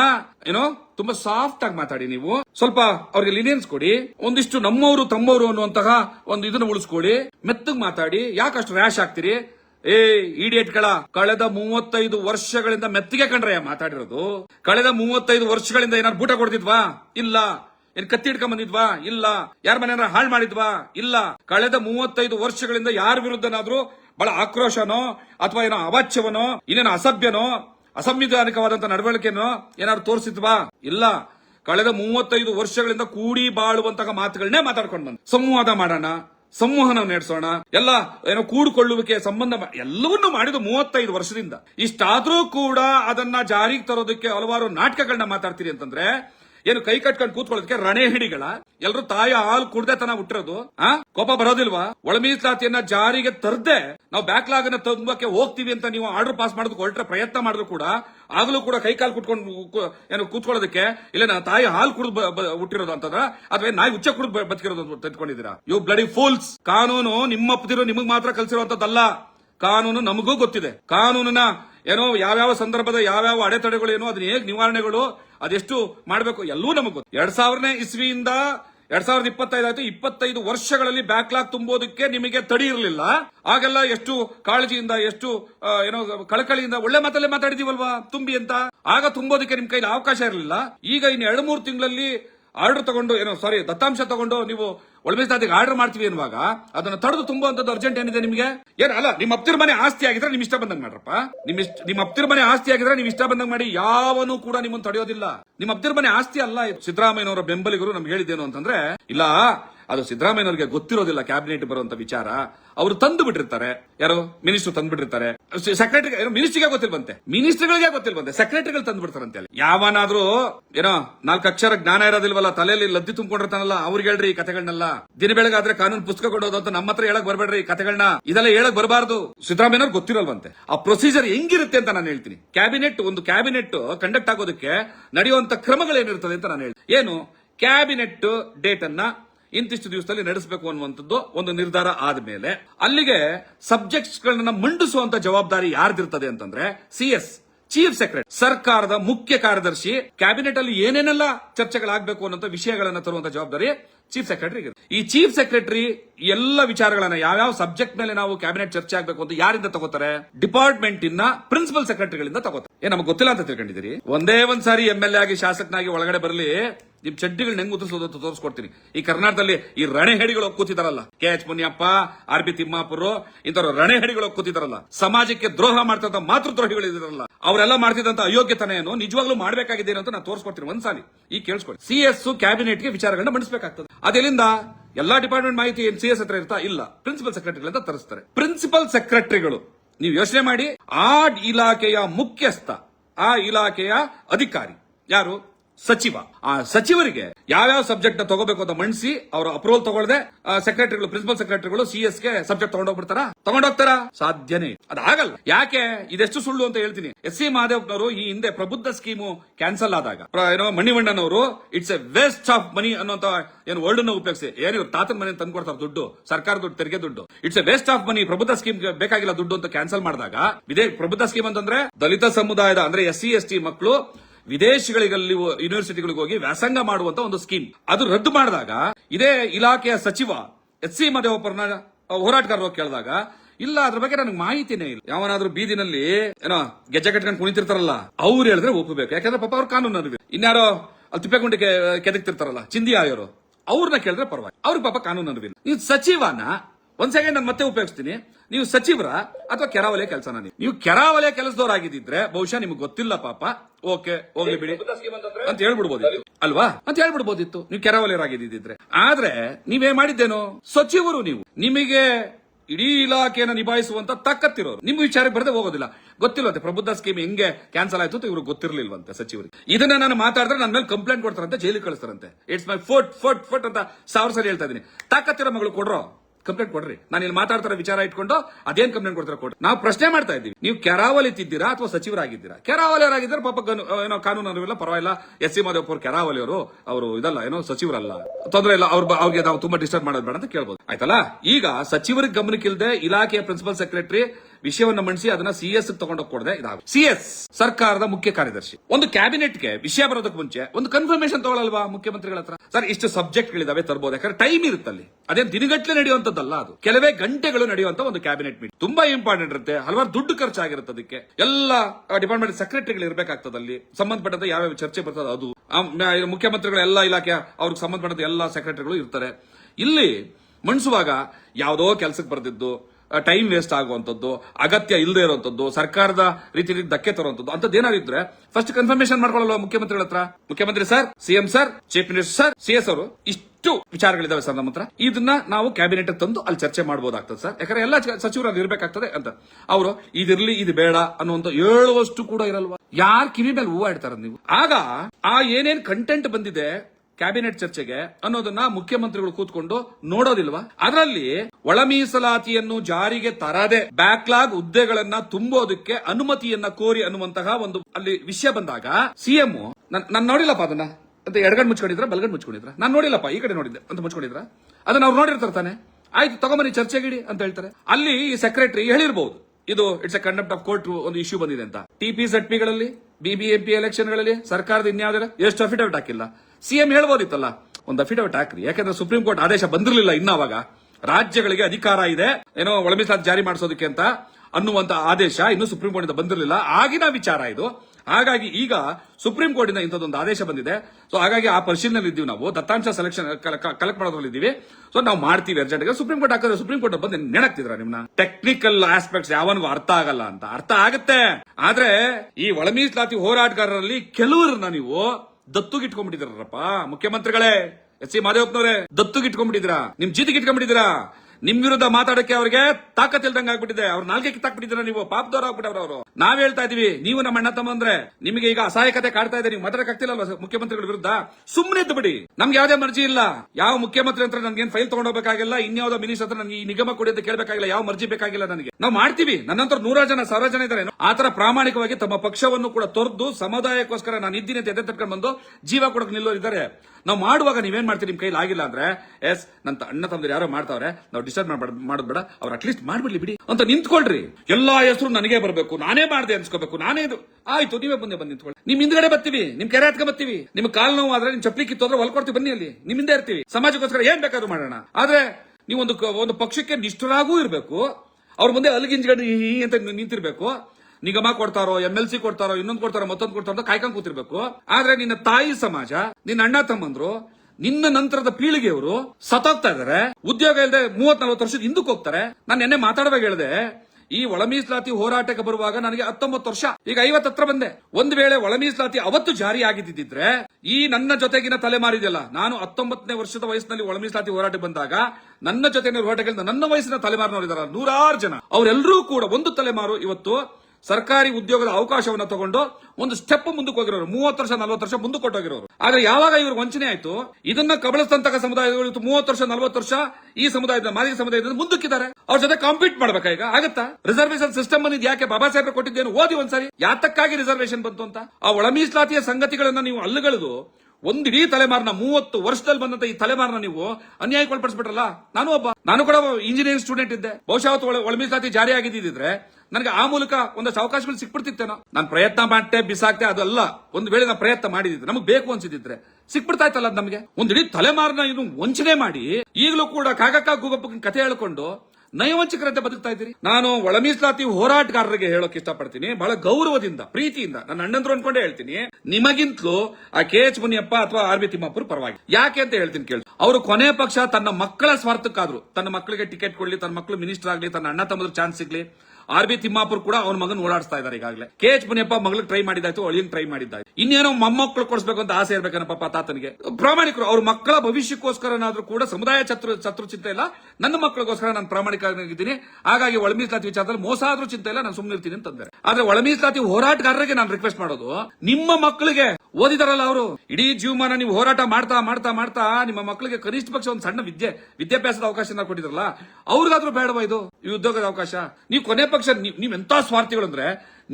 ಏನೋ, ತುಂಬಾ ಸಾಫ್ಟ್ ಆಗಿ ಮಾತಾಡಿ ನೀವು. ಸ್ವಲ್ಪ ಅವ್ರಿಗೆ ಲಿನಿಯನ್ಸ್ ಕೊಡಿ. ಒಂದಿಷ್ಟು ನಮ್ಮವರು, ತಮ್ಮವರು ಅನ್ನುವಂತಹ ಒಂದು ಇದನ್ನ ಉಳಿಸ್ಕೊಡಿ. ಮೆತ್ತಗ್ ಮಾತಾಡಿ. ಯಾಕಷ್ಟು ರ್ಯಾಶ್ ಆಗ್ತೀರಿ? ಏ ಇಡಿಯಟ್ಗಳ ಕಳೆದ ಮೂವತ್ತೈದು ವರ್ಷಗಳಿಂದ ಮೆತ್ತಿಗೆ ಕಂಡ್ರೆ ಮಾತಾಡಿರೋದು. ಕಳೆದ ಮೂವತ್ತೈದು ವರ್ಷಗಳಿಂದ ಏನಾದ್ರು ಬೂಟ ಕೊಡ್ತಿದ್ವಾ? ಇಲ್ಲ. ಏನ್ ಕತ್ತಿ ಹಿಡ್ಕೊಂಡ್ ಬಂದಿದ್ವಾ? ಇಲ್ಲ. ಯಾರ ಮನೆಯಾರ ಹಾಳು ಮಾಡಿದ್ವಾ? ಇಲ್ಲ. ಕಳೆದ ಮೂವತ್ತೈದು ವರ್ಷಗಳಿಂದ ಯಾರ ವಿರುದ್ಧನಾದ್ರೂ ಬಹಳ ಆಕ್ರೋಶನೋ ಅಥವಾ ಏನೋ ಅವಾಚ್ಯವನೋ, ಇನ್ನೇನೋ ಅಸಭ್ಯನೋ, ಅಸಂವಿಧಾನಿಕವಾದಂತ ನಡವಳಿಕೆನೋ ಏನಾದ್ರು ತೋರಿಸಿದ್ವಾ? ಇಲ್ಲ. ಕಳೆದ ಮೂವತ್ತೈದು ವರ್ಷಗಳಿಂದ ಕೂಡಿ ಬಾಳುವಂತಹ ಮಾತುಗಳನ್ನೇ ಮಾತಾಡ್ಕೊಂಡು ಬಂದ. ಸಂವಾದ ಮಾಡೋಣ, ಸಂವಹನ ನಡೆಸೋಣ, ಎಲ್ಲ ಏನೋ ಕೂಡಿಕೊಳ್ಳುವಿಕೆ ಸಂಬಂಧ ಎಲ್ಲವನ್ನೂ ಮಾಡಿದ ಮೂವತ್ತೈದು ವರ್ಷದಿಂದ. ಇಷ್ಟಾದ್ರೂ ಕೂಡ ಅದನ್ನ ಜಾರಿಗೆ ತರೋದಕ್ಕೆ ಹಲವಾರು ನಾಟಕಗಳನ್ನ ಮಾತಾಡ್ತೀರಿ ಅಂತಂದ್ರೆ ಏನು ಕೈ ಕಟ್ಕೊಂಡು ಕೂತ್ಕೊಳ್ಳೋದಕ್ಕೆ ರಣೆ ಹಿಡಿಗಳ? ಎಲ್ಲರೂ ತಾಯಿ ಹಾಲು ಕುಡ್ದೆ ತನ ಹುಟ್ಟಿರೋದು? ಆ? ಕೋಪ ಬರೋದಿಲ್ವಾ? ಒಳ ಮೀಸಲಾತಿಯನ್ನ ಜಾರಿಗೆ ತರದೆ ನಾವು ಬ್ಯಾಕ್ಲಾಗ್ ಅನ್ನ ತುಂಬಕ್ಕೆ ಹೋಗ್ತೀವಿ ಅಂತ ನೀವು ಆರ್ಡರ್ ಪಾಸ್ ಮಾಡೋದಕ್ಕೆ ಹೊರಟ್ರೆ ಪ್ರಯತ್ನ ಮಾಡಿದ್ರು ಕೂಡ, ಆಗ್ಲೂ ಕೂಡ ಕೈ ಕಾಲು ಕುಟ್ಕೊಂಡು ಏನು ಕೂತ್ಕೊಳ್ಳೋದಕ್ಕೆ ಇಲ್ಲ ನಾ ತಾಯಿ ಹಾಲು ಕುಡಿದು ಹುಟ್ಟಿರೋದು ಅಂತಂದ್ರ ಅಥವಾ ನಾಯಿ ಉಚ್ಚ ಕುಡಿದು ಬದುಕಿರೋದು ಅಂತ ತಿಳ್ಕೊಂಡಿದ್ದೀರಾ ಯು ಬ್ಲಡಿ ಫೂಲ್ಸ್! ಕಾನೂನು ನಿಮ್ಮಪ್ಪದಿರೋ ನಿಮಗ್ ಮಾತ್ರ ಕಲ್ಸಿರುವಂತದ್ದಲ್ಲ. ಕಾನೂನು ನಮಗೂ ಗೊತ್ತಿದೆ. ಕಾನೂನಿನ ಏನೋ ಯಾವ್ಯಾವ ಸಂದರ್ಭದ ಯಾವ್ಯಾವ ಅಡೆತಡೆಗಳು ಏನೋ ಅದನ್ನ ಹೇಗೆ ನಿವಾರಣೆಗಳು, ಅದೆಷ್ಟು ಮಾಡಬೇಕು ಎಲ್ಲವೂ ನಮಗೆ ಗೊತ್ತು ಎರಡ್ ಸಾವಿರನೇ ಇಸ್ವಿಯಿಂದ ಎರಡ್ ಸಾವಿರದ ಇಪ್ಪತ್ತೈದು ಆಯ್ತು, ಇಪ್ಪತ್ತೈದು ವರ್ಷಗಳಲ್ಲಿ ಬ್ಯಾಕ್ಲಾಗ್ ತುಂಬೋದಕ್ಕೆ ನಿಮಗೆ ತಡಿ ಇರಲಿಲ್ಲ. ಆಗೆಲ್ಲ ಎಷ್ಟು ಕಾಳಜಿಯಿಂದ, ಎಷ್ಟು ಏನೋ ಕಳಕಳಿಯಿಂದ ಒಳ್ಳೆ ಮಾತಲ್ಲೇ ಮಾತಾಡಿದೀವಲ್ವಾ ತುಂಬಿ ಅಂತ? ಆಗ ತುಂಬೋದಕ್ಕೆ ನಿಮ್ ಕೈಲಿ ಅವಕಾಶ ಇರಲಿಲ್ಲ. ಈಗ ಇನ್ನು ಎರಡು ಮೂರು ತಿಂಗಳಲ್ಲಿ ಆರ್ಡರ್ ತಗೊಂಡು, ಏನೋ ಸಾರಿ ದತ್ತಾಂಶ ತಗೊಂಡು ನೀವು ಒಳಮೀಸಲಾತಿಗೆ ಆರ್ಡರ್ ಮಾಡ್ತೀವಿ ಅನ್ನುವಾಗ ಅದನ್ನ ತಡೆದು ತುಂಬುವಂತದ್ದು ಅರ್ಜೆಂಟ್ ಏನಿದೆ ನಿಮಗೆ? ಏನ್, ಅಲ್ಲ, ನಿಮ್ಮ ಅಪ್ತಿರ ಮನೆ ಆಸ್ತಿ ಆಗಿದ್ರೆ ನಿಮ್ ಇಷ್ಟ ಬಂದಂಗ್ ಮಾಡ್ರಪ್ಪ. ನಿಮ್ ಇಷ್ಟ, ನಿಮ್ಮ ಅಪ್ತಿರ ಮನೆ ಆಸ್ತಿ ಆಗಿದ್ರೆ ನೀವು ಇಷ್ಟ ಬಂದಂಗ್ ಮಾಡಿ, ಯಾವನು ಕೂಡ ನಿಮ್ಮನ್ನು ತಡೆಯೋದಿಲ್ಲ. ನಿಮ್ಮ ಅಪ್ತಿರ ಮನೆ ಆಸ್ತಿ ಅಲ್ಲ, ಸಿದ್ದರಾಮಯ್ಯನವರ ಬೆಂಬಲಿಗರು ನಮ್ಗೆ ಹೇಳಿದ್ದೇನು ಅಂತಂದ್ರೆ, ಇಲ್ಲ ಅದು ಸಿದ್ದರಾಮಯ್ಯನವರಿಗೆ ಗೊತ್ತಿರೋದಿಲ್ಲ ಕ್ಯಾಬಿನೆಟ್ ಬರುವಂತ ವಿಚಾರ. ಅವರು ತಂದು ಬಿಟ್ಟಿರ್ತಾರೆ ಯಾರು ಮಿನಿಸ್ಟರ್ ತಂದು ಬಿಟ್ಟಿರ್ತಾರೆ ಸೆಕ್ರೆಟರಿ ಮಿನಿಸ್ಟ್ರಿಗೆ ಗೊತ್ತಿಲ್ವಂತೆ. ಮಿನಿಸ್ಟರ್ಗಳಿಗೆ ಗೊತ್ತಿಲ್ವಂತೆ. ಸೆಕ್ರೆಟರಿಗಳು ತಂದು ಬಿಡ್ತಾರಂತೆ. ಯಾವನಾದ್ರೂ, ಏನೋ, ನಾಲ್ಕು ಅಕ್ಷರ ಜ್ಞಾನ ಇರೋದಿಲ್ವಲ್ಲ, ತಲೆಯಲ್ಲಿ ಲದ್ದಿ ತುಂಬಿಕೊಂಡಿರ್ತಾನಲ್ಲ, ಅವ್ರಿಗೆ ಹೇಳ್ರಿ ಈ ಕಥೆಗಳನ್ನೆಲ್ಲ ದಿನ ಬೆಳಗಾದ್ರೆ ಕಾನೂನು ಪುಸ್ತಕ ಕೊಡೋದು ಅಂತ ನಮ್ಮ ಹತ್ರ ಹೇಳಕ್ ಬರಬೇಡ್ರಿ ಈ ಕಥೆಗಳನ್ನ ಇದೆಲ್ಲ ಹೇಳಕ್ ಬರಬಾರ್ದು. ಸಿದ್ದರಾಮಯ್ಯನವ್ರು ಗೊತ್ತಿರಲ್ವಂತೆ. ಆ ಪ್ರೊಸೀಜರ್ ಹೆಂಗಿರುತ್ತೆ ಅಂತ ನಾನು ಹೇಳ್ತೀನಿ. ಕ್ಯಾಬಿನೆಟ್ ಒಂದು ಕ್ಯಾಬಿನೆಟ್ ಕಂಡಕ್ಟ್ ಆಗೋದಕ್ಕೆ ನಡೆಯುವಂತ ಕ್ರಮಗಳೇನಿರ್ತದೆ ಅಂತ ನಾನು ಹೇಳ್ತೀನಿ. ಏನು? ಕ್ಯಾಬಿನೆಟ್ ಡೇಟ್ ಅನ್ನ ಇಂತಿಷ್ಟು ದಿವಸದಲ್ಲಿ ನಡೆಸಬೇಕು ಅನ್ನುವಂಥದ್ದು ಒಂದು ನಿರ್ಧಾರ ಆದ್ಮೇಲೆ. ಅಲ್ಲಿಗೆ ಸಬ್ಜೆಕ್ಟ್ಸ್ ಗಳನ್ನ ಮಂಡಿಸುವಂತ ಜವಾಬ್ದಾರಿ ಯಾರ್ದಿರ್ತದೆ ಅಂತಂದ್ರೆ ಸಿ ಎಸ್, ಚೀಫ್ ಸೆಕ್ರೆಟರಿ. ಸರ್ಕಾರದ ಮುಖ್ಯ ಕಾರ್ಯದರ್ಶಿ ಕ್ಯಾಬಿನೆಟ್ ಅಲ್ಲಿ ಏನೇನೆಲ್ಲ ಚರ್ಚೆಗಳಾಗಬೇಕು ಅನ್ನೋ ವಿಷಯಗಳನ್ನ ತರುವಂತ ಜವಾಬ್ದಾರಿ ಚೀಫ್ ಸೆಕ್ರೆಟರಿ ಈ ಚೀಫ್ ಸೆಕ್ರೆಟರಿ ಎಲ್ಲ ವಿಚಾರಗಳನ್ನ ಯಾವ್ಯಾವ ಸಬ್ಜೆಕ್ಟ್ ಮೇಲೆ ನಾವು ಕ್ಯಾಬಿನೆಟ್ ಚರ್ಚೆ ಆಗಬೇಕು ಅಂತ ಯಾರಿಂದ ತಗೋತಾರೆ? ಡಿಪಾರ್ಟ್ಮೆಂಟ್ ಇನ್ನ ಪ್ರಿನ್ಸಿಪಲ್ ಸೆಕ್ರೆಟರಿಗಳಿಂದ ತಗೋತಾರೆ. ಏ, ನಮಗೆ ಗೊತ್ತಿಲ್ಲ ಅಂತ ತಿಳ್ಕೊಂಡಿದ್ದೀರಿ? ಒಂದೇ ಒಂದ್ಸಾರಿ ಎಂ ಎಲ್ ಆಗಿ ಶಾಸಕನಾಗಿ ಒಳಗಡೆ ಬರಲಿ, ನಿಮ್ ಚಡ್ಡಿಗಳನ್ನ ಹೆಂಗ್ ಉತ್ತರಿಸೋದು ಅಂತ ತೋರಿಸ್ಕೊಡ್ತೀನಿ. ಈ ಕರ್ನಾಟಕದಲ್ಲಿ ಈ ರಣೆಹಡಿಗಳು ಕೂತಿದಾರಲ್ಲ. K H Muniyappa, R B Thimmapur, ಇಂಥವ್ರು ರಣೆಹಡಿಗಳು ಕೂತಿದಾರಲ್ಲ. ಸಮಾಜಕ್ಕೆ ದ್ರೋಹ ಮಾಡ್ತಂತ ಮಾತೃದ್ರೋಹಿಗಳು ಇದಾರಲ್ಲ ಅವರೆಲ್ಲ ಮಾಡ್ತಿದ್ದಂತ ಏನು ನಿಜವಾಗ್ಲೂ ಮಾಡ್ಬೇಕಾಗಿದೆ ಅಂತ ನಾನು ತೋರಿಸ್ಕೊಡ್ತೀನಿ ಒಂದ್ಸಾಲಿ ಈ ಕೇಳಿಸ್ಕೊಡಿ ಸಿ ಎಸ್ ಕ್ಯಾಬಿನೆಟ್ಗೆ ವಿಚಾರಗಳನ್ನ ಮಂಡಿಸಬೇಕಾಗ್ತದೆ. ಅದೆಲ್ಲಿಂದ ಎಲ್ಲಾ ಡಿಪಾರ್ಟ್ಮೆಂಟ್ ಮಾಹಿತಿ ಏನ್ ಸಿ ಎಸ್ ಹತ್ರ ಇರ್ತಾ ಇಲ್ಲ. ಪ್ರಿನ್ಸಿಪಲ್ ಸೆಕ್ರೆಟರಿಗಳಿಂದ ತರಿಸ್ತಾರೆ. ಪ್ರಿನ್ಸಿಪಲ್ ಸೆಕ್ರೆಟರಿಗಳು ನೀವು ಯೋಚನೆ ಮಾಡಿ, ಆ ಇಲಾಖೆಯ ಮುಖ್ಯಸ್ಥ, ಆ ಇಲಾಖೆಯ ಅಧಿಕಾರಿ. ಯಾರು? ಸಚಿವ. ಆ ಸಚಿವರಿಗೆ ಯಾವ್ಯಾವ ಸಬ್ಜೆಕ್ಟ್ನ ತಗೋಬೇಕು ಅಂತ ಮಂಡಿಸಿ ಅವರು ಅಪ್ರೂವಲ್ ತಗೊಳ್ಳದೆ ಸೆಕ್ರೆಟರಿಗಳು ಪ್ರಿನ್ಸಿಪಲ್ ಸೆಕ್ರೆಟರಿಗಳು ಸಿ ಎಸ್ಗೆ ಸಬ್ಜೆಕ್ಟ್ ತಗೊಂಡೋಗ್ಬಿಡ್ತಾರ ತಗೊಂಡೋಗ್ತಾರ ಸಾಧ್ಯನೇ. ಅದಾಗಲ್ಲ. ಯಾಕೆ? ಇದೆಷ್ಟು ಸುಳ್ಳು ಅಂತ ಹೇಳ್ತೀನಿ. ಎಸ್ ಸಿ ಮಹಾದೇವ್ನವರು ಈ ಹಿಂದೆ ಪ್ರಬುದ್ಧ ಸ್ಕೀಮು ಕ್ಯಾನ್ಸಲ್ ಆದಾಗ ಏನೋ ಮಣಿವಣ್ಣನವರು it's a waste of money ಅನ್ನುವಂತ ಏನು ವರ್ಡ್ ಅನ್ನು ಉಪಯೋಗಿಸಿ. ಏನು ಇವ್ರು ತಾತನ ಮನೆ ತಂದು ಕೊಡ್ತಾರೆ ದುಡ್ಡು? ಸರ್ಕಾರ ದುಡ್ಡು, ತೆರಿಗೆ ದುಡ್ಡು. It's a waste of money Prabuddha scheme ಬೇಕಾಗಿಲ್ಲ ದುಡ್ಡು ಅಂತ ಕ್ಯಾನ್ಸಲ್ ಮಾಡಿದಾಗ, ಇದೇ ಪ್ರಬುದ್ಧ ಸ್ಕೀಮ್ ಅಂತಂದ್ರೆ ದಲಿತ ಸಮುದಾಯದ, ಅಂದ್ರೆ ಎಸ್ ಸಿ, ಎಸ್ ಟಿ ಮಕ್ಕಳು ವಿದೇಶಗಳಿಗಲ್ಲಿ ಯೂನಿವರ್ಸಿಟಿಗಳಿಗೆ ಹೋಗಿ ವ್ಯಾಸಂಗ ಮಾಡುವಂತ ಒಂದು ಸ್ಕೀಮ್ ಅದು ರದ್ದು ಮಾಡಿದಾಗ, ಇದೇ ಇಲಾಖೆಯ ಸಚಿವ ಎಚ್ ಸಿ ಮದೇವಪ್ಪರನ್ನ ಹೋರಾಟಗಾರರು ಕೇಳಿದಾಗ, ಇಲ್ಲ, ಅದ್ರ ಬಗ್ಗೆ ನನಗೆ ಮಾಹಿತಿನೇ ಇಲ್ಲ. ಯಾವನಾದ್ರೂ ಬೀದಿನಲ್ಲಿ ಏನೋ ಗೆಜ್ಜೆ ಕಟ್ಕೊಂಡು ಕುಣಿತಿರ್ತಾರಲ್ಲ, ಅವ್ರು ಹೇಳಿದ್ರೆ ಒಪ್ಪಬೇಕು. ಯಾಕಂದ್ರೆ ಪಾಪ ಅವ್ರ ಕಾನೂನು ಅರಿವು ಇನ್ಯಾರೋ ಅಲ್ಲಿ ತಿಪ್ಪೆಗುಂಡಿ ಕೆದಕ್ತಿರ್ತಾರಲ್ಲ, ಚಿಂದಿ ಆಯೋರು ಅವ್ರನ್ನ ಕೇಳಿದ್ರೆ ಪರವಾಗಿ ಅವ್ರಿಗೆ ಪಾಪ ಕಾನೂನು ಅರಿವಿಲ್ಲ ನೀವು ಸಚಿವನ ಒಂದ್ ಸೆಕೆಂಡ್ ನಾನು ಮತ್ತೆ ಉಪಯೋಗಿಸ್ತೀನಿ. ನೀವು ಸಚಿವರ ಅಥವಾ ಕೆರಾವಲೆ ಕೆಲಸನ ನೀವು. ಕೆರಾವಲೆ ಕೆಲಸದವರಾಗಿದ್ದಿದ್ರೆ ಬಹುಶಃ ನಿಮ್ಗೆ ಗೊತ್ತಿಲ್ಲ ಪಾಪ. ಓಕೆ, ಹೋಗ್ಲಿ ಬಿಡಿ. ಅಂತ ಹೇಳ್ಬಿಡ್ಬೋದಿತ್ತು. ಅಲ್ವಾ? ಅಂತ ಹೇಳ್ಬಿಡ್ಬೋದಿತ್ತು. ನೀವು ಕೆರಾವಲೆಯರಾಗಿದ್ದಿದ್ರೆ ಆದ್ರೆ ನೀವೇ ಮಾಡಿದ್ದೇನು? ಸಚಿವರು ನೀವು. ನಿಮಗೆ ಇಡೀ ಇಲಾಖೆಯನ್ನ ನಿಭಾಯಿಸುವಂತ ತಾಕತ್ತಿರೋರು. ನಿಮ್ಮ ವಿಚಾರಕ್ಕೆ ಬರದೆ ಹೋಗೋದಿಲ್ಲ. ಗೊತ್ತಿಲ್ವಂತೆ ಪ್ರಬುದ್ಧ ಸ್ಕೀಮ್ ಹೆಂಗೆ ಕ್ಯಾನ್ಸಲ್ ಆಯ್ತು ಇವ್ರು ಗೊತ್ತಿರ್ಲಿಲ್ವಂತೆ ಸಚಿವರಿಗೆ. ಇದನ್ನ ನಾನು ಮಾತಾಡಿದ್ರೆ ನನ್ನ ಮೇಲೆ ಕಂಪ್ಲೇಂಟ್ ಕೊಡ್ತಾರಂತೆ, ಜೈಲಿಗೆ ಕಳಿಸ್ತಾರಂತೆ. ಇಟ್ಸ್ ಮೈ ಫೋಟ್ ಫೋಟ್ ಫೋಟ್ ಅಂತ ಸಾವಿರ ಸಲ ಹೇಳ್ತಾ ಇದೀನಿ ತಾಕತ್ತಿರೋ ಮಗಳು ಕೊಡ್ರೋ? ಕಂಪ್ಲೇಂಟ್ ಕೊಡ್ರಿ. ನಾನು ಇಲ್ಲಿ ಮಾತಾಡ್ತಾರ ವಿಚಾರ ಇಟ್ಕೊಂಡು ಅದೇನ್ ಕಂಪ್ಲೇಂಟ್ ಕೊಡ್ತಾರೆ ಕೊಡ್ರಿ. ನಾವು ಪ್ರಶ್ನೆ ಮಾಡ್ತಾ ಇದ್ದೀವಿ. ನೀವು ಕೆರಾವಲಿ ತಿದ್ದೀರಾ ಅಥವಾ ಸಚಿವರಾಗಿದ್ದೀರಾ? ಕೆರಾವಲಿ ಅವರಾಗಿದ್ದಾರೆ ಪಾಪ ಏನೋ ಕಾನೂನು ಅರಿವಿಲ್ಲ ಪರವಾಗಿಲ್ಲ. ಎಸ್ ಸಿ ಮಾದೇವಪ್ಪ ಅವರು ಕೆರಾವಲಿಯವರು ಅವರು ಇದಲ್ಲ, ಏನೋ ಸಚಿವರಲ್ಲ. ತೊಂದರೆ ಇಲ್ಲ, ಅವ್ರ ಅವ್ರಿಗೆ ನಾವು ತುಂಬಾ ಡಿಸ್ಟರ್ಬ್ ಮಾಡೋದು ಬೇಡ ಅಂತ ಕೇಳ್ಬೋದು. ಆಯ್ತಲ್ಲ? ಈಗ ಸಚಿವರಿಗೆ ಗಮನಕ್ಕಿಲ್ಲದೆ ಇಲಾಖೆಯ ಪ್ರಿನ್ಸಿಪಲ್ ಸೆಕ್ರೆಟರಿ ವಿಷಯವನ್ನ ಮಂಡಿಸಿ ಅದನ್ನ ಸಿಎಸ್ ತಗೊಂಡೋಗಿ ಕೊಡದೆ ಸಿ ಸಿಎಸ್ ಸರ್ಕಾರದ ಮುಖ್ಯ ಕಾರ್ಯದರ್ಶಿ. ಒಂದು ಕ್ಯಾಬಿನೆಟ್ಗೆ ವಿಷಯ ಬರೋದಕ್ಕೆ ಮುಂಚೆ ಒಂದು ಕನ್ಫರ್ಮೇಶನ್ ತಗೊಳ್ಳಲ್ವಾ ಮುಖ್ಯಮಂತ್ರಿಗಳ ಹತ್ರ? ಸರ್, ಇಷ್ಟು ಸಬ್ಜೆಕ್ಟ್ ಗಳಿದಾವೆ ತರಬಹುದು ಯಾಕಂದ್ರೆ ಟೈಮ್ ಇರುತ್ತಲ್ಲಿ ಅದೇ ದಿನಗಟ್ಟಲೆ ನಡೆಯುವಂತದ್ದಲ್ಲ ಅದು. ಕೆಲವೇ ಗಂಟೆಗಳು ನಡೆಯುವಂತ ಒಂದು ಕ್ಯಾಬಿನೆಟ್ ಮೀಟ್ ತುಂಬಾ ಇಂಪಾರ್ಟೆಂಟ್ ಇರುತ್ತೆ. ಹಲವಾರು ದುಡ್ಡು ಖರ್ಚಾಗಿರುತ್ತೆ ಅದಕ್ಕೆ. ಎಲ್ಲ ಡಿಪಾರ್ಟ್ಮೆಂಟ್ ಸೆಕ್ರೆಟರಿಗಳು ಇರಬೇಕಾಗ್ತದೆ ಅಲ್ಲಿ. ಸಂಬಂಧಪಟ್ಟಂತ ಯಾವ್ಯಾವ ಚರ್ಚೆ ಬರ್ತದೆ ಅದು. ಮುಖ್ಯಮಂತ್ರಿಗಳ ಎಲ್ಲ ಇಲಾಖೆ ಅವ್ರಿಗೆ ಸಂಬಂಧಪಟ್ಟಂತ ಎಲ್ಲ ಸೆಕ್ರೆಟರಿಗಳು ಇರ್ತಾರೆ. ಇಲ್ಲಿ ಮಣಿಸುವಾಗ ಯಾವುದೋ ಕೆಲಸಕ್ಕೆ ಬರ್ದಿದ್ದು ಟೈಮ್ ವೇಸ್ಟ್ ಆಗುವಂಥದ್ದು, ಅಗತ್ಯ ಇಲ್ಲದೆ ಇರುವಂತದ್ದು ಸರ್ಕಾರದ ರೀತಿ ಧಕ್ಕೆ ತರುವಂಥದ್ದು ಅಂತದ್ದು ಏನಾದ್ರೆ ಫಸ್ಟ್ ಕನ್ಫರ್ಮೇಶನ್ ಮಾಡ್ಕೊಳ್ಳಲ್ವಾ ಮುಖ್ಯಮಂತ್ರಿಗಳ ಹತ್ರ? ಮುಖ್ಯಮಂತ್ರಿ sir CM sir chief minister sir CS ಅವರು? ಇಷ್ಟು ವಿಚಾರಗಳಿದಾವೆ ಸರ್ ನಮ್ಮ ಹತ್ರ. ಇದನ್ನ ನಾವು ಕ್ಯಾಬಿನೆಟ್ ತಂದು ಅಲ್ಲಿ ಚರ್ಚೆ ಮಾಡಬಹುದಾಗ್ತದೆ ಸರ್ ಯಾಕಂದ್ರೆ ಎಲ್ಲ ಸಚಿವರು ಅದು ಇರ್ಬೇಕಾಗ್ತದೆ ಅಂತ. ಅವರು ಇದಿರ್ಲಿ, ಇದು ಬೇಡ ಅನ್ನುವಂಥ ಹೇಳುವಷ್ಟು ಕೂಡ ಇರಲ್ವಾ? ಯಾರ್ ಕಿವಿ ಮೇಲೆ ಹೂವು ಇಡ್ತಾರ ನೀವು? ಆಗ ಆ ಏನೇನ್ ಕಂಟೆಂಟ್ ಬಂದಿದೆ ಕ್ಯಾಬಿನೆಟ್ ಚರ್ಚೆಗೆ ಅನ್ನೋದನ್ನ ಮುಖ್ಯಮಂತ್ರಿಗಳು ಕೂತ್ಕೊಂಡು ನೋಡೋದಿಲ್ವಾ? ಅದರಲ್ಲಿ ಒಳ ಮೀಸಲಾತಿಯನ್ನು ಜಾರಿಗೆ ತರದೆ ಬ್ಯಾಕ್ಲಾಗ್ ಹುದ್ದೆಗಳನ್ನ ತುಂಬೋದಕ್ಕೆ ಅನುಮತಿಯನ್ನ ಕೋರಿ ಅನ್ನುವಂತಹ ಒಂದು ಅಲ್ಲಿ ವಿಷಯ ಬಂದಾಗ ಸಿಎಂ ನಾನು ನೋಡಿಲ್ಲಪ್ಪ ಅದನ್ನ. ಅಂತ ಎಡಗಡ್ ಮುಚ್ಕೊಂಡಿದ್ರ ಬಲ್ಗಡ್ ಮುಚ್ಕೊಂಡಿದ್ರ? ನಾನು ನೋಡಿಲ್ಲಪ್ಪ, ಈ ಕಡೆ ನೋಡಿದ್ದೆ, ಅಂತ ಮುಚ್ಕೊಂಡಿದ್ರ? ಅದನ್ನ ಅವ್ರು ನೋಡಿರ್ತಾರೆ ತಾನೆ. ಆಯ್ತು, ತಗೊಂಬನ್ನಿ ಚರ್ಚೆಗಿಡಿ ಅಂತ ಹೇಳ್ತಾರೆ. ಅಲ್ಲಿ ಈ ಸೆಕ್ರೆಟರಿ ಹೇಳಿರ್ಬಹುದು ಇದು it's a conduct of court ಒಂದು ಇಶ್ಯೂ ಬಂದಿದೆ ಅಂತ. ಟಿಪಿ ಗಳಲ್ಲಿ ಬಿಬಿಎಂಪಿ ಎಲೆಕ್ಷನ್ಗಳಲ್ಲಿ ಸರ್ಕಾರದ ಇನ್ಯಾವುದೇ ಎಷ್ಟು ಅಫಿಡವಿಟ್ ಹಾಕಿಲ್ಲ. ಸಿಎಂ ಹೇಳ್ಬೋದಿತ್ತಲ್ಲ? ಒಂದು ಅಫಿಡವಿಟ್ ಹಾಕ್ರಿ. ಯಾಕಂದ್ರೆ ಸುಪ್ರೀಂ ಕೋರ್ಟ್ ಆದೇಶ ಬಂದಿರಲಿಲ್ಲ ಇನ್ನ ಅವಾಗ ರಾಜ್ಯಗಳಿಗೆ ಅಧಿಕಾರ ಇದೆ. ಏನೋ ಒಳಮೀಸಲಾತಿ ಜಾರಿ ಮಾಡಿಸೋದಕ್ಕೆ ಅಂತ ಅನ್ನುವಂತ ಆದೇಶ ಇನ್ನು ಸುಪ್ರೀಂ ಕೋರ್ಟ್ ಇಂದ ಬಂದಿರಲಿಲ್ಲ. ಆಗಿನ ವಿಚಾರ ಇದು. ಹಾಗಾಗಿ ಈಗ ಸುಪ್ರೀಂ ಕೋರ್ಟ್ ಇಂದ ಇಂಥದ್ದೊಂದು ಆದೇಶ ಬಂದಿದೆ. ಸೊ ಹಾಗಾಗಿ ಆ ಪರಿಶೀಲನೆ ಇದ್ದೀವಿ ನಾವು. ದತ್ತಾಂಶ ಸೆಲೆಕ್ಷನ್ ಕಲೆಕ್ಟ್ ಮಾಡೋದ್ರಲ್ಲಿ ಇದ್ದೀವಿ. ಸೊ ನಾವು ಮಾಡ್ತೀವಿ ಅರ್ಜೆಂಟ್ ಸುಪ್ರೀಂ ಕೋರ್ಟ್ ಹಾಕಿದ್ರೆ ಸುಪ್ರೀಂ ಕೋರ್ಟ್ ಬಂದು ನೆನಕ್ತಿದ್ರ ನಿಮ್ನ? ಟೆಕ್ನಿಕಲ್ ಆಸ್ಪೆಕ್ಟ್ಸ್ ಯಾವನಿಗೂ ಅರ್ಥ ಆಗಲ್ಲ ಅಂತ. ಅರ್ಥ ಆಗುತ್ತೆ. ಆದ್ರೆ ಈ ಒಳಮೀಸಲಾತಿ ಹೋರಾಟಗಾರರಲ್ಲಿ ಕೆಲವರನ್ನ ನೀವು ದತ್ತುಗಿಟ್ಕೊಂಡ್ಬಿಟ್ಟಿದ್ರಪ್ಪ ಮುಖ್ಯಮಂತ್ರಿಗಳೇ ಎಸ್ ಸಿ ಮಾದೇವಪ್ಪನವರೇ ದತ್ತುಗಿಟ್ಕೊಂಡ್ಬಿಟ್ಟಿದ್ರ ನಿಮ್ ಜೀತಿಗೆ ಇಟ್ಕೊಂಡ್ಬಿಟ್ಟಿದ್ರ ನಿಮ್ ವಿರುದ್ಧ ಮಾತಾಡಕ್ಕೆ ಅವರಿಗೆ ತಾಕತ್ ಇಲ್ದಂಗ ಆಗ್ಬಿಟ್ಟಿದೆ. ಅವ್ರ ನಾಲ್ಕೆ ಕಿತ್ತಾಕ್ಬಿಟ್ಟಿದ್ರ ನೀವು? ಪಾಪದವ್ರು ಆಗ್ಬಿಟ್ಟವ್ರ ಅವರು. ನಾವ್ ಹೇಳ್ತಾ ಇದೀವಿ ನೀವು ನಮ್ಮ ಅಣ್ಣ ತಮ್ಮ ಅಂದ್ರೆ ನಿಮಗೆ ಈಗ ಅಸಹಾಯಕತೆ ಕಾಡ್ತಾ ಇದೆ, ನೀವು ಮಾತಾಡಕ್ಕಾಗ್ತಿಲ್ಲ ಮುಖ್ಯಮಂತ್ರಿಗಳ ವಿರುದ್ಧ? ಸುಮ್ಮನೆ ಇದ್ದು ಬಿಡಿ. ನಮ್ಗೆ ಯಾವ್ದೇ ಮರ್ಜಿ ಇಲ್ಲ. ಯಾವ ಮುಖ್ಯಮಂತ್ರಿ ಹತ್ರ ನನ್ಗೆ ಫೈಲ್ ತಗೊಂಡೋಗ್ಬೇಕಾಗಿಲ್ಲ ಇನ್ಯಾವುದೋ ಮಿನಿಸ್ಟರ್ ಹತ್ರ ನನಗೆ ಈ ನಿಗಮ ಕೊಡಿ ಅಂತ ಕೇಳಬೇಕಾಗಿಲ್ಲ, ಯಾವ ಮರ್ಜಿ ಬೇಕಾಗಿಲ್ಲ ನನಗೆ. ನಾವು ಮಾಡ್ತೀವಿ. ನನ್ನಂತರ ನೂರಾರು ಜನ ಸಾವಿರ ಜನ ಇದ್ದಾರೆ. ಆತರ ಪ್ರಾಮಾಣಿಕವಾಗಿ ತಮ್ಮ ಪಕ್ಷವನ್ನು ಕೂಡ ತೊರೆದು ಸಮುದಾಯಕ್ಕೋಸ್ಕರ ನಾನು ಇದ್ದೀನಿ ಅಂತ ಎದೆ ತಟ್ಕೊಂಡು ಬಂದು ಜೀವ ಕೊಡಕ್ ನಿಲ್ಲೋರು ಇದ್ದಾರೆ. ನಾವು ಮಾಡುವಾಗ ನೀವೇನ್ ಮಾಡ್ತೀರಿ ನಿಮ್ ಕೈಲಿ ಆಗಿಲ್ಲ ಅಂದ್ರೆ, ಎಸ್ ನನ್ನ ಅಣ್ಣ ತಮ್ಮದ್ರು ಯಾರೋ ಮಾಡ್ತಾವ್ರೆ, ನಾವು ಡಿಸ್ಟರ್ಬ್ ಮಾಡೋದ್ ಬೇಡ, ಅವ್ರು ಅಟ್ಲೀಸ್ಟ್ ಮಾಡ್ಬಿಡ್ಲಿ ಬಿಡಿ ಅಂತ ನಿಂತ್ಕೊಳ್ರಿ. ಎಲ್ಲಾ ಹೆಸರು ನನಗೆ ಬರಬೇಕು, ನಾನೇ ಮಾಡ್ದೆ ಅನ್ಸ್ಕೋಬೇಕು, ನಾನೇ ಇದು. ಆಯ್ತು, ನೀವೇ ಬಂದೆ, ಬಂದು ನಿಂತ್ಕೊಳ್ಳಿ. ನಿಮ್ ಹಿಂದ್ಗಡೆ ಬರ್ತೀವಿ, ನಿಮ್ ಕೆರೆ ಹತ್ಕ ಬರ್ತೀವಿ, ನಿಮ್ ಕಾಲ್ ನೋವು ಆದ್ರೆ ನಿಮ್ ಚಪ್ಲಿ ಕಿತ್ತೋದ್ರೆ ಹೊಲ್ಕೊಡ್ತೀವಿ ಬನ್ನಿ ಅಲ್ಲಿ, ನಿಮ್ ಹಿಂದೆ ಇರ್ತೀವಿ. ಸಮಾಜಕ್ಕೋಸ್ಕರ ಏನ್ ಬೇಕಾದ್ರೂ ಮಾಡೋಣ. ಆದ್ರೆ ನೀವೊಂದು ಒಂದು ಪಕ್ಷಕ್ಕೆ ನಿಷ್ಠರಾಗೂ ಇರಬೇಕು, ಅವ್ರ ಮುಂದೆ ಅಲ್ಲಿಗೆ ಈ ಅಂತ ನಿಂತಿರ್ಬೇಕು ನಿಗಮ ಕೊಡ್ತಾರೋ ಎಂ ಎಲ್ ಸಿ ಕೊಡ್ತಾರೋ, ಇನ್ನೊಂದು ಕೊಡ್ತಾರೋ, ಮತ್ತೊಂದು ಕೊಡ್ತಾರೋ ಅಂತ ಕಾಯ್ಕೊಂಡು ಕೂತಿರ್ಬೇಕು. ಆದ್ರೆ ನಿನ್ನ ತಾಯಿ ಸಮಾಜ, ನಿನ್ನ ಅಣ್ಣ ತಮ್ಮಂದ್ರು, ನಿನ್ನ ನಂತರದ ಪೀಳಿಗೆಯವರು ಸತೋಗ್ತಾ ಇದಾರೆ. ಉದ್ಯೋಗ ಇಲ್ಲದೆ ಮೂವತ್ ನಲ್ವತ್ತು ವರ್ಷದ ಹಿಂದಕ್ಕೆ ಹೋಗ್ತಾರೆ. ನಾನು ನಿನ್ನೆ ಮಾತಾಡುವಾಗ ಹೇಳಿದೆ, ಈ ಒಳಮೀಸಲಾತಿ ಹೋರಾಟಕ್ಕೆ ಬರುವಾಗ ನನಗೆ ಹತ್ತೊಂಬತ್ತು ವರ್ಷ. ಈಗ ಐವತ್ತು ಹತ್ರ ಬಂದೆ. ಒಂದ್ ವೇಳೆ ಒಳಮೀಸಲಾತಿ ಅವತ್ತು ಜಾರಿ ಆಗಿದ್ದಿದ್ರೆ, ಈ ನನ್ನ ಜೊತೆಗಿನ ತಲೆಮಾರಿದೆಯಲ್ಲ, ನಾನು ಹತ್ತೊಂಬತ್ತನೇ ವರ್ಷದ ವಯಸ್ಸಿನಲ್ಲಿ ಒಳಮೀಸಲಾತಿ ಹೋರಾಟ ಬಂದಾಗ, ನನ್ನ ಜೊತೆ ಹೋರಾಟಗಳಿಂದ ನನ್ನ ವಯಸ್ಸಿನ ತಲೆಮಾರಿನವರಿದ್ದಾರೆ ನೂರಾರು ಜನ. ಅವರೆಲ್ಲರೂ ಕೂಡ ಒಂದು ತಲೆಮಾರು ಇವತ್ತು ಸರ್ಕಾರಿ ಉದ್ಯೋಗದ ಅವಕಾಶವನ್ನ ತಗೊಂಡು ಒಂದು ಸ್ಟೆಪ್ ಮುಂದಕ್ಕೆ ಹೋಗಿರೋರು. ಮೂವತ್ತು ವರ್ಷ, ನಲವತ್ತು ವರ್ಷ ಮುಂದಕ್ಕೆ ಕೊಟ್ಟೋಗಿರೋರು. ಆದ್ರೆ ಯಾವಾಗ ಇವರು ವಂಚನೆ ಆಯ್ತು? ಇದನ್ನ ಕಬಳಿಸ್ತಂತಹ ಸಮುದಾಯಗಳು ಮೂವತ್ತು ವರ್ಷ, ನಲವತ್ತು ವರ್ಷ ಈ ಸಮುದಾಯದ, ಮಾದಿಗ ಸಮುದಾಯದಿಂದ ಮುಂದಕ್ಕಿದ್ದಾರೆ. ಅವ್ರ ಜೊತೆ ಕಾಂಪೀಟ್ ಮಾಡ್ಬೇಕಾ ಈಗ? ಆಗತ್ತಾ? ರಿಸರ್ವೇಶನ್ ಸಿಸ್ಟಮ್ ಬಂದಿದ್ದು ಯಾಕೆ ಬಾಬಾ ಸಾಹೇಬ್ ಕೊಟ್ಟಿದ್ದೇನು? ಓದಿ ಒಂದ್ಸರಿ. ಯಾತಕ್ಕಾಗಿ ರಿಸರ್ವೇಶನ್ ಬಂತು ಅಂತ? ಆ ಒಳ ಮೀಸಲಾತಿಯ ಸಂಗತಿಗಳನ್ನ ನೀವು ಅಲ್ಲುಗಳದು ಒಂದ್ ಇಡೀ ತಲೆಮಾರನ್ನ ಮೂವತ್ತು ವರ್ಷದಲ್ಲಿ ಬಂದಂತ ಈ ತಲೆಮಾರನ್ನ ನೀವು ಅನ್ಯಾಯಕ್ಕೊಳಪಡಿಸ್ಬಿಟ್ರಲ್ಲ ನಾನು ಒಬ್ಬ. ನಾನು ಕೂಡ ಇಂಜಿನಿಯರಿಂಗ್ ಸ್ಟೂಡೆಂಟ್ ಇದ್ದೆ. ಬಹುಶಃ ಒಳಮೀಸಲಾತಿ ಒಳ- ಒಳ ಮೀಸಲಾತಿ ಜಾರಿ ಆಗಿದ್ದಿದ್ರೆ ನನಗೆ ಆ ಮೂಲಕ ಒಂದಷ್ಟು ಅವಕಾಶಗಳು ಸಿಕ್ಬಿಡ್ತಿತ್ತೇನೋ? ನಾನು ಪ್ರಯತ್ನ ಮಾಡ್ತೆ, ಬಿಸಾಕ್ತೆ, ಅದಲ್ಲ ಒಂದು ವೇಳೆ ನಾನು ಪ್ರಯತ್ನ ಮಾಡಿದ್ದೆ ನಮಗೆ ಬೇಕು ಅನ್ಸಿದ್ರೆ ಸಿಕ್ಬಿಡ್ತಾ ಇತ್ತಲ್ಲ ನಮಗೆ? ಒಂದ್ ಇಡೀ ತಲೆಮಾರನ ಇದು ವಂಚನೆ ಮಾಡಿ, ಈಗಲೂ ಕೂಡ ಕಾಗಕ್ಕ ಗೂಗಪ್ಪನ ಕಥೆ ಹೇಳ್ಕೊಂಡು ನಯವಂಚಕರಂತೆ ಬದುಕ್ತಾ ಇದ್ದೀರಿ. ನಾನು ಒಳ ಮೀಸಲಾತಿ ಹೋರಾಟಗಾರರಿಗೆ ಹೇಳೋಕೆ ಇಷ್ಟಪಡ್ತೀನಿ. ಬಹಳ ಗೌರವದಿಂದ, ಪ್ರೀತಿಯಿಂದ ನನ್ನ ಅಣ್ಣಂದ್ರು ಅನ್ಕೊಂಡೆ ಹೇಳ್ತೀನಿ. ನಿಮಗಿಂತಲೂ ಆ ಕೆ ಎಚ್ ಮುನಿಯಪ್ಪ ಅಥವಾ ಆರ್ ಬಿ ತಿಮ್ಮಪ್ಪರು ಪರವಾಗಿ. ಯಾಕೆ ಅಂತ ಹೇಳ್ತೀನಿ ಕೇಳಿ. ಅವರು ಕೊನೆ ಪಕ್ಷ ತನ್ನ ಮಕ್ಕಳ ಸ್ವಾರ್ಥಕ್ಕಾದ್ರು. ತನ್ನ ಮಕ್ಕಳಿಗೆ ಟಿಕೆಟ್ ಕೊಡ್ಲಿ, ತನ್ನ ಮಕ್ಕಳು ಮಿನಿಸ್ಟರ್ ಆಗ್ಲಿ, ತನ್ನ ಅಣ್ಣ ತಮ್ಮದ್ರ ಚಾನ್ಸ್ ಸಿಗ್ಲಿ. ಆರ್ ಬಿ ತಿಮ್ಮಾಪುರ್ ಕೂಡ ಅವನ ಮಗನ್ ಓಡಾಡಿಸ್ತಾ ಇದ್ದಾರೆ ಈಗಾಗಲೇ. ಕೆ ಎಚ್ ಮುನಿಯಪ್ಪ ಮಗಳಿಗೆ ಟ್ರೈ ಮಾಡಿದಾಯ್ತು ಅಳಿಯಂಗ್ ಟ್ರೈ ಮಾಡಿದ್ದಾಯ್ತು. ಇನ್ನೇನೋ ಮೊಮ್ಮಕ್ಕಳು ಕೊಡಿಸ್ಬೇಕು ಅಂತ ಆಸೆ ಇರ್ಬೇಕನ್ನ ಪಾಪ ತಾತನಿಗೆ. ಪ್ರಾಮಾಣಿಕರು, ಅವ್ರ ಮಕ್ಕಳ ಭವಿಷ್ಯಕ್ಕೋಸ್ಕರನಾದ್ರೂ ಕೂಡ ಸಮುದಾಯ ಛತ್ರ ಚತುರ್ ಚಿಂತೆ ಇಲ್ಲ. ನನ್ನ ಮಕ್ಕಳಿಗೋಸ್ಕರ ನಾನು ಪ್ರಾಮಾಣಿಕನಾಗಿದ್ದೀನಿ. ಹಾಗಾಗಿ ಒಳ ಮೀಸಲಾತಿ ವಿಚಾರದಲ್ಲಿ ಮೋಸ ಆದ್ರೂ ಚಿಂತೆ ಇಲ್ಲ, ನಾನು ಸುಮ್ಮನೆ ಇರ್ತೀನಿ ಅಂತಂದ್ರೆ ಆದ್ರೆ ಒಳ ಮೀಸಲಾತಿ ಹೋರಾಟಗಾರರಿಗೆ ನಾನು ರಿಕ್ವೆಸ್ಟ್ ಮಾಡೋದು, ನಿಮ್ಮ ಮಕ್ಕಳಿಗೆ ಓದಿದಾರಲ್ಲ ಅವರು, ಇಡೀ ಜೀವಮಾನ ನೀವು ಹೋರಾಟ ಮಾಡ್ತಾ ಮಾಡ್ತಾ ಮಾಡ್ತಾ ನಿಮ್ಮ ಮಕ್ಕಳಿಗೆ ಕನಿಷ್ಠ ಪಕ್ಷ ಒಂದು ಸಣ್ಣ ವಿದ್ಯೆ, ವಿದ್ಯಾಭ್ಯಾಸದ ಅವಕಾಶ ಕೊಟ್ಟಿದ್ರಲ್ಲ, ಅವ್ರಿಗಾದ್ರೂ ಬೇಡವಾ ಇದು? ಈ ಉದ್ಯೋಗದ ಅವಕಾಶ. ನೀವು ಕೊನೆ ಪಕ್ಷ ನೀವು ನೀವು ಎಂತ ಸ್ವಾರ್ಥಿಗಳು ಅಂದ್ರೆ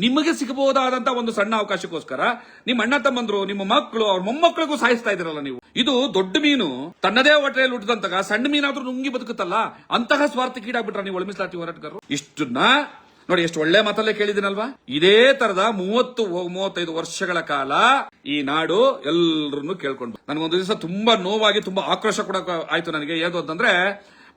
ನಿಮಗೆ ಸಿಗಬಹುದಾದಂತ ಒಂದು ಸಣ್ಣ ಅವಕಾಶಕ್ಕೋಸ್ಕರ ನಿಮ್ಮ ಅಣ್ಣ ತಮ್ಮಂದ್ರು, ನಿಮ್ಮ ಮಕ್ಕಳು, ಅವ್ರ ಮೊಮ್ಮಕ್ಕಳಿಗೂ ಸಾಯಿಸ್ತಾ ಇದ್ದೀರಲ್ಲ ನೀವು. ಇದು ದೊಡ್ಡ ಮೀನು. ತನ್ನದೇ ಹೊಟ್ಟೆಯಲ್ಲಿ ಹುಟ್ಟಿದಂತಾಗ ಸಣ್ಣ ಮೀನಾದ್ರೂ ನುಂಗಿ ಬದುಕುತ್ತಲ್ಲ? ಅಂತಹ ಸ್ವಾರ್ಥಕ್ಕೀಡಾಗ್ಬಿಟ್ರ ನೀವು ಒಳಮಿಸಲಾತಿ ಹೋರಾಟಗಾರರು? ಇಷ್ಟನ್ನ ನೋಡಿ, ಎಷ್ಟು ಒಳ್ಳೆ ಮಾತಲ್ಲೇ ಕೇಳಿದಿನಲ್ವಾ ಇದೇ ತರದ ಮೂವತ್ತು ಮೂವತ್ತೈದು ವರ್ಷಗಳ ಕಾಲ ಈ ನಾಡು ಎಲ್ಲರನ್ನು ಕೇಳ್ಕೊಂಡು. ನನಗೊಂದು ದಿವಸ ತುಂಬಾ ನೋವಾಗಿ, ತುಂಬಾ ಆಕ್ರೋಶ ಕೂಡ ಆಯ್ತು ನನಗೆ. ಏನು ಅಂತಂದ್ರೆ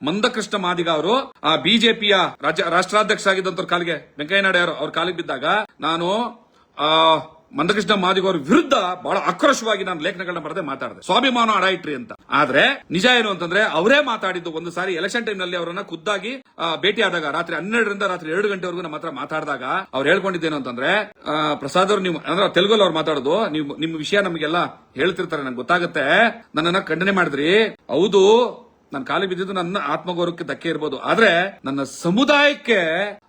ಮಂದಕೃಷ್ಣ ಮಾದಿಗ ಅವರು ಆ ಬಿಜೆಪಿಯ ರಾಜ್ಯ ರಾಷ್ಟ್ರಾಧ್ಯಕ್ಷ ಆಗಿದ್ದಂತ ಕಾಲಿಗೆ ವೆಂಕಯ್ಯ ನಾಯ್ಡು ಅವರು ಕಾಲಿಗೆ ಬಿದ್ದಾಗ ನಾನು ಆ ಮಂದಕೃಷ್ಣ ಮಾದಿಗ ಅವ್ರ ವಿರುದ್ಧ ಬಹಳ ಆಕ್ರೋಶವಾಗಿ ನಾನು ಲೇಖನಗಳನ್ನ ಬರದೆ ಮಾತಾಡಿದೆ. ಸ್ವಾಭಿಮಾನ ಅಡ ಅಂತ. ಆದ್ರೆ ನಿಜ ಏನು ಅಂತಂದ್ರೆ ಅವರೇ ಮಾತಾಡಿದ್ದು ಒಂದು ಸಾರಿ ಎಲೆಕ್ಷನ್ ಟೈಮ್ನಲ್ಲಿ ಅವರನ್ನ ಖುದ್ದಾಗಿ ಭೇಟಿ ಆದಾಗ ರಾತ್ರಿ ಹನ್ನೆರಡರಿಂದ ರಾತ್ರಿ ಎರಡು ಗಂಟೆವರೆಗೂ ನಮ್ಮ ಹತ್ರ ಮಾತಾಡಿದಾಗ ಅವ್ರು ಹೇಳ್ಕೊಂಡಿದ್ದೇನು ಅಂತಂದ್ರೆ ಪ್ರಸಾದ್ ಅವ್ರು ನೀವು, ಅಂದ್ರೆ ತೆಲುಗಲ್ಲಿ ಅವ್ರು ಮಾತಾಡೋದು, ನೀವು, ನಿಮ್ಮ ವಿಷಯ ನಮಗೆಲ್ಲ ಹೇಳ್ತಿರ್ತಾರೆ, ನಂಗೆ ಗೊತ್ತಾಗುತ್ತೆ. ನನ್ನನ್ನ ಖಂಡನೆ ಮಾಡಿದ್ರಿ. ಹೌದು ನನ್ನ ಕಾಲಿ ಬಿದ್ದಿದ್ದು ನನ್ನ ಆತ್ಮಗೌರವಕ್ಕೆ ಧಕ್ಕೆ ಇರ್ಬೋದು. ಆದ್ರೆ ನನ್ನ ಸಮುದಾಯಕ್ಕೆ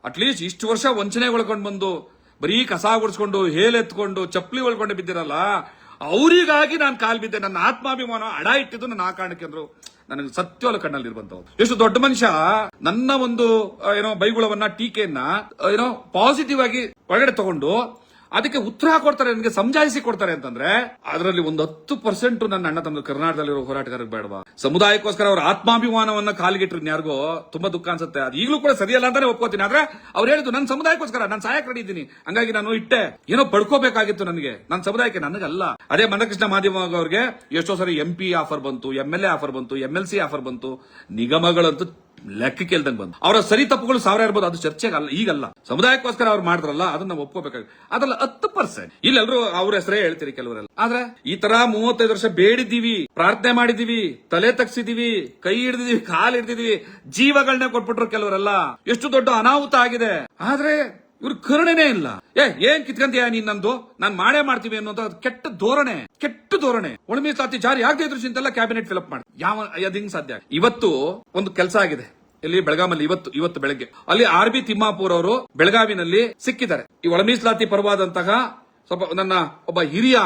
ಅಟ್ಲೀಸ್ಟ್ ಇಷ್ಟು ವರ್ಷ ವಂಚನೆ ಒಳ್ಕೊಂಡು ಬಂದು, ಬರೀ ಕಸ ಗುಡಿಸ್ಕೊಂಡು ಹೇಲೆತ್ಕೊಂಡು ಚಪ್ಪಲಿ ಒಳ್ಕೊಂಡು ಬಿದ್ದಿರಲ್ಲ, ಅವರಿಗಾಗಿ ನಾನು ಕಾಲ್ ಬಿದ್ದೆ. ನನ್ನ ಆತ್ಮಾಭಿಮಾನ ಅಡ ಇಟ್ಟಿದ್ದು ನನ್ನ ಆ ಕಾರಣಕ್ಕೆ ಅಂದ್ರು. ನನಗೆ ಸತ್ಯವಲ್ಲ ಕಣ್ಣಲ್ಲಿ ಇರುವಂತವ್ರು ಎಷ್ಟು ದೊಡ್ಡ ಮನುಷ್ಯ, ನನ್ನ ಒಂದು ಏನೋ, ಬೈಗುಳವನ್ನ, ಟೀಕೆಯನ್ನ ಏನೋ ಪಾಸಿಟಿವ್ ಆಗಿ ಒಳಗಡೆ ತಗೊಂಡು ಅದಕ್ಕೆ ಉತ್ತರ ಕೊಡ್ತಾರೆ, ನನಗೆ ಸಮಜಾಯಿಸಿ ಕೊಡ್ತಾರೆ ಅಂತಂದ್ರೆ, ಅದರಲ್ಲಿ ಒಂದು ಹತ್ತು ಪರ್ಸೆಂಟ್ ನನ್ನ ಅಣ್ಣ ತಮ್ಮ ಕರ್ನಾಟಕದಲ್ಲಿರೋ ಹೋರಾಟಗಾರರಿಗೆ ಬೇಡವಾ? ಸಮುದಾಯಕ್ಕೋಸ್ಕರ ಅವರ ಆತ್ಮಾಭಿಮಾನವನ್ನ ಕಾಲಿಗಿಟ್ರು ಯಾರಿಗೋ ತುಂಬಾ ದುಃಖ ಅನ್ಸುತ್ತೆ. ಅದು ಈಗಲೂ ಕೂಡ ಸರಿಯಲ್ಲ ಅಂತಾನೆ ಒಪ್ಕೋತೀನಿ. ಆದ್ರೆ ಅವ್ರು ಹೇಳಿದ್ರು ನನ್ನ ಸಮುದಾಯಕ್ಕೋಸ್ಕರ, ನಾನು ಸಹಾಯಕ ರೆಡಿ ಇದ್ದೀನಿ. ಹಂಗಾಗಿ ನಾನು ಇಟ್ಟೆ. ಏನೋ ಪಡ್ಕೋಬೇಕಾಗಿತ್ತು ನನಗೆ. ನನ್ನ ಸಮುದಾಯಕ್ಕೆ ನನಗಲ್ಲ. ಅದೇ ಮನಕೃಷ್ಣ ಮಾಧ್ಯಮ ಅವ್ರಿಗೆ ಎಷ್ಟೋ ಸರಿ ಎಂ ಆಫರ್ ಬಂತು ಎಂ ಎಲ್ ಎ ಆಫರ್ ಬಂತು ಎಂ ಆಫರ್ ಬಂತು. ನಿಗಮಗಳಂತೂ ಲೆಕ್ಕಕ್ಕೆ ಇಲ್ದಂಗ್ ಬಂದು. ಅವರ ಸರಿ ತಪ್ಪುಗಳು ಸಾವಿರ ಇರ್ಬೋದು, ಅದು ಚರ್ಚೆಗೆ ಅಲ್ಲ, ಈಗಲ್ಲ. ಸಮುದಾಯಕ್ಕೋಸ್ಕರ ಅವ್ರು ಮಾಡಿದ್ರಲ್ಲ, ಅದನ್ನ ನಾವು ಒಪ್ಕೋಬೇಕಾಗಿ ಅದ್ರಲ್ಲಿ ಹತ್ತು ಪರ್ಸೆಂಟ್. ಇಲ್ಲೆಲ್ಲರೂ ಅವ್ರ ಹೆಸರೇ ಹೇಳ್ತೀರಿ ಕೆಲವರೆಲ್ಲ. ಆದ್ರೆ, ಈ ತರ ಮೂವತ್ತೈದು ವರ್ಷ ಬೇಡಿದ್ದೀವಿ, ಪ್ರಾರ್ಥನೆ ಮಾಡಿದೀವಿ ತಲೆ ತಗ್ಸಿದೀವಿ ಕೈ ಹಿಡಿದಿದೀವಿ ಕಾಲ್ ಹಿಡಿದಿದೀವಿ ಜೀವಗಳನ್ನ ಕೊಟ್ಬಿಟ್ರು ಕೆಲವರೆಲ್ಲ. ಎಷ್ಟು ದೊಡ್ಡ ಅನಾಹುತ ಆಗಿದೆ. ಆದ್ರೆ ಇವ್ರ ಕರುಣೆನೇ ಇಲ್ಲ. ಏ, ಏನ್ ಕಿತ್ಕಂತೀಯ ನೀನ್ ನಂದು ನಾನ್ ಮಾಡೇ ಮಾಡ್ತೀವಿ ಅನ್ನೋದು ಕೆಟ್ಟ ಧೋರಣೆ. ಕೆಟ್ಟ ಧೋರಣೆ. ಒಳ ಮೀಸಲಾತಿ ಜಾರಿ ಆಗದೆ ಇದ್ರು ಚಿಂತೆಲ್ಲ ಕ್ಯಾಬಿನೆಟ್ ಫಿಲಪ್ ಮಾಡಿ. ಯಾವ ಅದ್ ಹಿಂಗ್ ಸಾಧ್ಯ ಇವತ್ತು ಒಂದು ಕೆಲಸ ಆಗಿದೆ. ಇಲ್ಲಿ ಬೆಳಗಾವಲ್ಲಿ ಇವತ್ತು ಇವತ್ತು ಬೆಳಗ್ಗೆ. ಅಲ್ಲಿ ಆರ್ ಬಿ ತಿಮ್ಮಾಪುರ್ ಅವರು ಬೆಳಗಾವಿನಲ್ಲಿ ಸಿಕ್ಕಿದ್ದಾರೆ. ಈ ಒಳ ಮೀಸಲಾತಿ ಪರವಾದಂತಹ ಸ್ವಲ್ಪ ನನ್ನ ಒಬ್ಬ ಹಿರಿಯ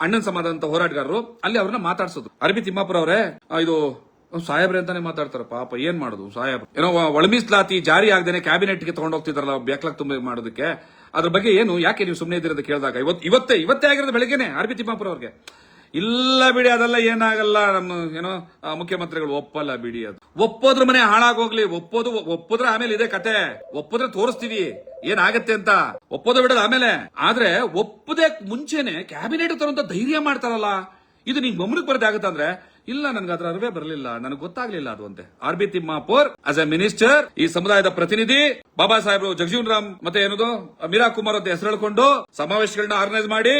ಅಣ್ಣನ್ ಸಮಾನದಂತ ಹೋರಾಟಗಾರರು, ಅಲ್ಲಿ ಅವ್ರನ್ನ ಮಾತಾಡ್ಸೋದು. ಅರಬಿ ತಿಮ್ಮಾಪುರ ಅವರೇ ಇದು ಸಾಹೇಬ್ರೆ ಅಂತಾನೆ ಮಾತಾಡ್ತಾರೆ, ಪಾಪ ಏನ್ ಮಾಡುದು ಸಾಹೇಬ್ ಏನೋ ಒಳ ಮೀಸಲಾತಿ ಜಾರಿ ಆಗದೇನೆ ಕ್ಯಾಬಿನೆಟ್ಗೆ ತಗೊಂಡು ಹೋಗ್ತಿದ್ರಲ್ಲ ಬ್ಯಾಕ್ಲಾಗ್ ತುಂಬ ಮಾಡೋದಕ್ಕೆ? ಅದ್ರ ಬಗ್ಗೆ ಏನು, ಯಾಕೆ ನೀವು ಸುಮ್ಮನೆ ಅಂತ ಕೇಳಿದಾಗ ಇವತ್ತು ಇವತ್ತೇ ಇವತ್ತೇ ಆಗಿರೋದು ಬೆಳಗ್ಗೆನೆ, ಆರ್ ಬಿ ತಿಮ್ಮಾಪುರ ಅವ್ರಿಗೆ. ಇಲ್ಲ ಬಿಡಿ, ಅದೆಲ್ಲ ಏನಾಗಲ್ಲ, ನಮ್ಮ ಏನೋ ಮುಖ್ಯಮಂತ್ರಿಗಳು ಒಪ್ಪಲ್ಲ ಬಿಡಿ ಅದು. ಒಪ್ಪೋದ್ರ ಮನೆ ಹಾಳಾಗೋಗ್ಲಿ, ಒಪ್ಪೋದು, ಒಪ್ಪಿದ್ರೆ ಆಮೇಲೆ ಇದೆ ಕತೆ. ಒಪ್ಪಿದ್ರೆ ತೋರಿಸ್ತೀವಿ, ಏನಾಗತ್ತೆ ಅಂತ. ಒಪ್ಪೋದು ಬಿಡೋದು ಆಮೇಲೆ. ಆದ್ರೆ ಒಪ್ಪದೆ ಮುಂಚೆನೆ ಕ್ಯಾಬಿನೆಟ್ ತರುವಂತ ಧೈರ್ಯ ಮಾಡ್ತಾರಲ್ಲ, ಇದು ನಿಮ್ ಗಮನಕ್ಕೆ ಬರದೆ ಆಗತ್ತಂದ್ರೆ ಇಲ್ಲ, ನನಗೆ ಅದ್ರ ಅರಿವೇ ಬರಲಿಲ್ಲ. ನನಗೆ ಗೊತ್ತಾಗ್ಲಿಲ್ಲ ಅದು ಅಂತೆ. R B Thimmapur as a minister ಈ ಸಮುದಾಯದ ಪ್ರತಿನಿಧಿ, ಬಾಬಾ ಸಾಹೇಬ್ರು ಜಗಜೀವನ್ ರಾಮ್, ಮತ್ತೆ ಏನದು? ಮೀರಾ ಕುಮಾರ್ ಅಂತ ಹೆಸರು ಸಮಾವೇಶಗಳನ್ನ ಆರ್ಗನೈಸ್ ಮಾಡಿ,